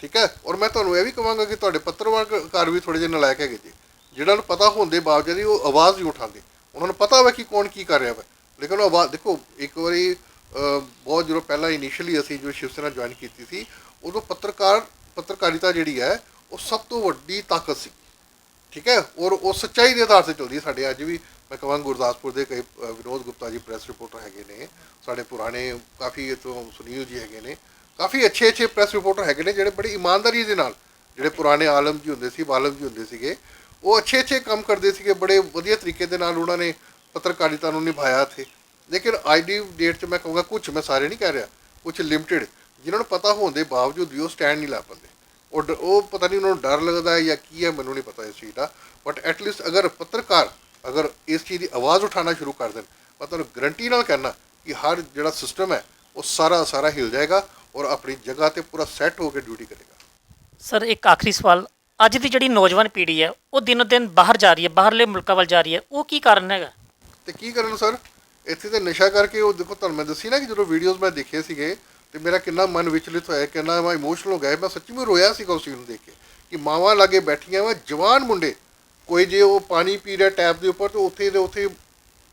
S2: ਠੀਕ ਹੈ? ਔਰ ਮੈਂ ਤੁਹਾਨੂੰ ਇਹ ਵੀ ਕਹਾਂਗਾ ਕਿ ਤੁਹਾਡੇ ਪੱਤਰਕਾਰ ਵੀ ਥੋੜੇ ਜਿਹੇ ਨਲਾਇਕ ਹੈਗੇ ਜੀ। ਜਿਹੜਾ ਨੂੰ ਪਤਾ ਹੋਣ ਦੇ ਬਾਵਜੂਦ ਉਹ ਆਵਾਜ਼ ਨਹੀਂ ਉਠਾਉਂਦੇ। ਉਹਨਾਂ ਨੂੰ ਪਤਾ ਹੋਵੇ ਕਿ ਕੌਣ ਕੀ ਕਰ ਰਿਹਾ ਵਾ। ਲੇਕਿਨ ਉਹ ਆਵਾਜ਼ ਦੇਖੋ ਇੱਕ ਵਾਰੀ ਬਹੁਤ ਜਦੋਂ ਪਹਿਲਾਂ ਇਨੀਸ਼ੀਅਲੀ ਅਸੀਂ ਜੋ ਸ਼ਿਵ ਸੈਨਾ ਜੁਆਇਨ ਕੀਤੀ ਸੀ ਉਦੋਂ ਪੱਤਰਕਾਰ ਪੱਤਰਕਾਰਿਤਾ ਜਿਹੜੀ ਹੈ, ਉਹ ਸਭ ਤੋਂ ਵੱਡੀ ਤਾਕਤ ਸੀ। ਠੀਕ ਹੈ? ਔਰ ਉਹ ਸੱਚਾਈ ਦੇ ਆਧਾਰ ਤੇ ਚੱਲਦੀ ਸਾਡੇ ਅੱਜ ਵੀ ਮੈਂ ਕਹਾਂਗਾ, ਗੁਰਦਾਸਪੁਰ ਦੇ ਕਈ ਵਿਨੋਦ ਗੁਪਤਾ ਜੀ ਪ੍ਰੈਸ ਰਿਪੋਰਟਰ ਹੈਗੇ ਨੇ। ਸਾਡੇ ਪੁਰਾਣੇ ਕਾਫੀ ਤੋਂ ਸੁਨੀਲ ਜੀ ਹੈਗੇ ਨੇ। ਕਾਫੀ ਅੱਛੇ ਅੱਛੇ ਪ੍ਰੈਸ ਰਿਪੋਰਟਰ ਹੈਗੇ ਨੇ, ਜਿਹੜੇ ਬੜੀ ਇਮਾਨਦਾਰੀ ਦੇ ਨਾਲ, ਜਿਹੜੇ ਪੁਰਾਣੇ ਆਲਮ ਜੀ ਹੁੰਦੇ ਸੀ, ਬਾਲਮ ਜੀ ਹੁੰਦੇ ਸੀਗੇ, ਉਹ ਅੱਛੇ ਅੱਛੇ ਕੰਮ ਕਰਦੇ ਸੀਗੇ। ਬੜੇ ਵਧੀਆ ਤਰੀਕੇ ਦੇ ਨਾਲ ਉਹਨਾਂ ਨੇ ਪੱਤਰਕਾਰਿਤਾ ਨੂੰ ਨਿਭਾਇਆ ਇੱਥੇ। ਲੇਕਿਨ ਅੱਜ ਦੀ ਡੇਟ 'ਚ ਮੈਂ ਕਹੂੰਗਾ ਕੁਝ ਮੈਂ ਸਾਰੇ ਨਹੀਂ ਕਹਿ ਰਿਹਾ ਕੁਝ ਲਿਮਟਿਡ ਜਿਨ੍ਹਾਂ ਨੂੰ ਪਤਾ ਹੋਣ ਦੇ ਬਾਵਜੂਦ ਵੀ ਉਹ ਸਟੈਂਡ ਨਹੀਂ ਲਾ ਪਾਉਂਦੇ। ਉਹ ਉਹ ਪਤਾ ਨਹੀਂ ਉਹਨਾਂ ਨੂੰ ਡਰ ਲੱਗਦਾ ਹੈ ਜਾਂ ਕੀ ਹੈ ਮੈਨੂੰ ਨਹੀਂ ਪਤਾ ਇਸ ਚੀਜ਼ ਦਾ। ਬਟ ਐਟਲੀਸਟ ਅਗਰ ਪੱਤਰਕਾਰ ਅਗਰ ਇਸ ਚੀਜ਼ ਦੀ ਆਵਾਜ਼ ਉਠਾਉਣਾ ਸ਼ੁਰੂ ਕਰ ਦੇਣ ਮੈਂ ਤੁਹਾਨੂੰ ਗਰੰਟੀ ਨਾਲ ਕਹਿਣਾ ਕਿ ਹਰ ਜਿਹੜਾ ਸਿਸਟਮ ਹੈ ਉਹ ਸਾਰਾ ਸਾਰਾ ਹਿਲ ਜਾਏਗਾ ਔਰ ਆਪਣੀ ਜਗ੍ਹਾ ਤੇ ਪੂਰਾ ਸੈੱਟ ਹੋ ਕੇ ਡਿਊਟੀ ਕਰੇਗਾ।
S1: ਸਰ ਇੱਕ ਆਖਰੀ ਸਵਾਲ। ਅੱਜ ਦੀ ਜਿਹੜੀ ਨੌਜਵਾਨ ਪੀੜ੍ਹੀ ਹੈ ਉਹ ਦਿਨੋ ਦਿਨ ਬਾਹਰ ਜਾ ਰਹੀ ਹੈ ਬਾਹਰਲੇ ਮੁਲਕਾਂ ਵੱਲ ਜਾ ਰਹੀ ਹੈ। ਉਹ ਕੀ ਕਾਰਨ ਹੈਗਾ?
S2: ਤੇ ਕੀ ਕਰਨ ਸਰ ਇੱਥੇ ਤੇ ਨਸ਼ਾ ਕਰਕੇ ਉਹ ਦੇਖੋ ਤੁਹਾਨੂੰ ਮੈਂ ਦੱਸੀ ਨਾ ਕਿ ਜਦੋਂ ਵੀਡੀਓਜ਼ ਮੈਂ ਦੇਖੇ ਸੀਗੇ ਤੇ ਮੇਰਾ ਕਿੰਨਾ ਮਨ ਵਿਚਲਿਤ ਹੋਇਆ, ਕਿੰਨਾ ਮੈਂ ਇਮੋਸ਼ਨਲ ਹੋ ਗਿਆ। ਮੈਂ ਸੱਚੀ ਵਿੱਚ ਰੋਇਆ ਸੀਗਾ ਉਸ ਨੂੰ ਦੇਖ ਕੇ ਕਿ ਮਾਵਾਂ ਲਾਗੇ ਬੈਠੀਆਂ ਵਾ, ਜਵਾਨ ਮੁੰਡੇ। ਕੋਈ ਜੇ ਉਹ ਪਾਣੀ ਪੀ ਰਿਹਾ ਟੈਪ ਦੇ ਉੱਪਰ ਤੇ ਉੱਥੇ ਦੇ ਉੱਥੇ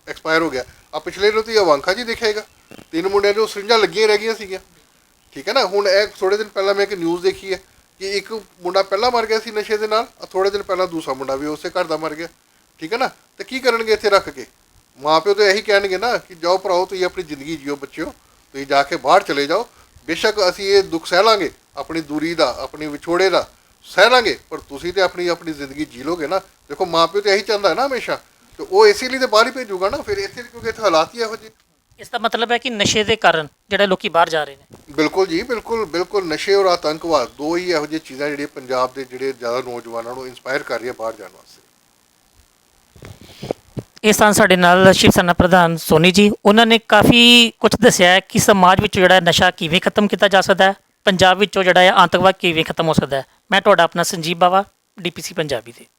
S2: ਐਕਸਪਾਇਰ ਹੋ ਗਿਆ। ਆ ਪਿਛਲੇ ਨੂੰ ਤੇ ਅਵਾਂਖਾ ਜੀ ਦਿਖੇਗਾ ਤਿੰਨ ਮੁੰਡਿਆਂ ਦੇ ਉਹ ਸਰਿੰਜਾਂ ਲੱਗੀਆਂ ਰਹਿ ਗਈਆਂ ਸੀਗੀਆਂ। ਠੀਕ ਹੈ ਨਾ? ਹੁਣ ਇਹ ਥੋੜੇ ਦਿਨ ਪਹਿਲਾਂ ਮੈਂ ਇੱਕ ਨਿਊਜ਼ ਦੇਖੀ ਹੈ ਕਿ ਇੱਕ ਮੁੰਡਾ ਪਹਿਲਾਂ ਮਰ ਗਿਆ ਸੀ ਨਸ਼ੇ ਦੇ ਨਾਲ ਆ ਥੋੜੇ ਦਿਨ ਪਹਿਲਾਂ ਦੂਸਰਾ ਮੁੰਡਾ ਵੀ ਉਸੇ ਘਰ ਦਾ ਮਰ ਗਿਆ। ਠੀਕ ਹੈ ਨਾ? ਤੇ ਕੀ ਕਰਨਗੇ ਇੱਥੇ ਰੱਖ ਕੇ? ਮਾਪਿਓ ਤਾਂ ਇਹੀ ਕਹਿਣਗੇ ਨਾ ਕਿ ਜਾਓ ਭਰਾਓ, ਤੁਸੀਂ ਆਪਣੀ ਜ਼ਿੰਦਗੀ ਜੀਓ, ਬੱਚਿਓ। ਤੁਸੀਂ ਜਾ ਕੇ ਬਾਹਰ ਚਲੇ ਜਾਓ। ਬੇਸ਼ੱਕ ਅਸੀਂ ਇਹ ਦੁੱਖ ਸਹਿ ਲਾਂਗੇ ਆਪਣੀ ਦੂਰੀ ਦਾ ਆਪਣੀ ਵਿਛੋੜੇ ਦਾ ਸਹਿ ਲਾਂਗੇ ਪਰ ਤੁਸੀਂ ਤੇ ਆਪਣੀ ਆਪਣੀ ਜ਼ਿੰਦਗੀ ਜੀ ਲੋਗੇ ਨਾ। ਦੇਖੋ ਮਾਪਿਓ ਤੇ ਇਹੀ ਚਾਹੁੰਦਾ ਹੈ ਨਾ ਹਮੇਸ਼ਾ। ਤੇ ਉਹ ਇਸੇ ਲਈ ਤੇ ਬਾਹਰ ਹੀ ਭੇਜੂਗਾ ਨਾ ਫਿਰ ਇੱਥੇ ਕਿਉਂਕਿ ਇੱਥੇ ਹਾਲਾਤ ਹੀ ਇਹੋ ਜਿਹੇ।
S1: ਇਸ ਦਾ ਮਤਲਬ ਹੈ ਕਿ ਨਸ਼ੇ ਦੇ ਕਾਰਨ ਜਿਹੜੇ ਲੋਕੀ ਬਾਹਰ ਜਾ ਰਹੇ ਨੇ।
S2: ਬਿਲਕੁਲ ਜੀ ਬਿਲਕੁਲ ਬਿਲਕੁਲ ਨਸ਼ੇ ਔਰ ਆਤੰਕਵਾਦ ਦੋ ਹੀ ਇਹੋ ਜਿਹੀ ਚੀਜ਼ਾਂ ਜਿਹੜੀਆਂ ਪੰਜਾਬ ਦੇ ਜਿਹੜੇ ਜ਼ਿਆਦਾ ਨੌਜਵਾਨਾਂ ਨੂੰ ਇਨਸਪਾਇਰ ਕਰ ਰਹੀਆਂ ਬਾਹਰ ਜਾਣ ਵਾਸਤੇ।
S1: ਇਹ ਸਨ ਸਾਡੇ ਨਾਲ ਸ਼ਿਵ ਸੈਨਾ ਪ੍ਰਧਾਨ ਸੋਨੀ ਜੀ, ਉਹਨਾਂ ਨੇ ਕਾਫੀ ਕੁਝ ਦੱਸਿਆ ਕਿ ਸਮਾਜ ਵਿੱਚ ਜਿਹੜਾ ਨਸ਼ਾ ਕਿਵੇਂ ਖਤਮ ਕੀਤਾ ਜਾ ਸਕਦਾ ਹੈ, ਪੰਜਾਬ ਵਿੱਚੋਂ ਜਿਹੜਾ ਹੈ ਆਤੰਕਵਾਦ ਕਿਵੇਂ ਖਤਮ ਹੋ ਸਕਦਾ ਹੈ। ਮੈਂ ਤੁਹਾਡਾ ਆਪਣਾ ਸੰਜੀਵ ਬਾਵਾ, ਡੀਪੀਸੀ ਪੰਜਾਬੀ ਦੇ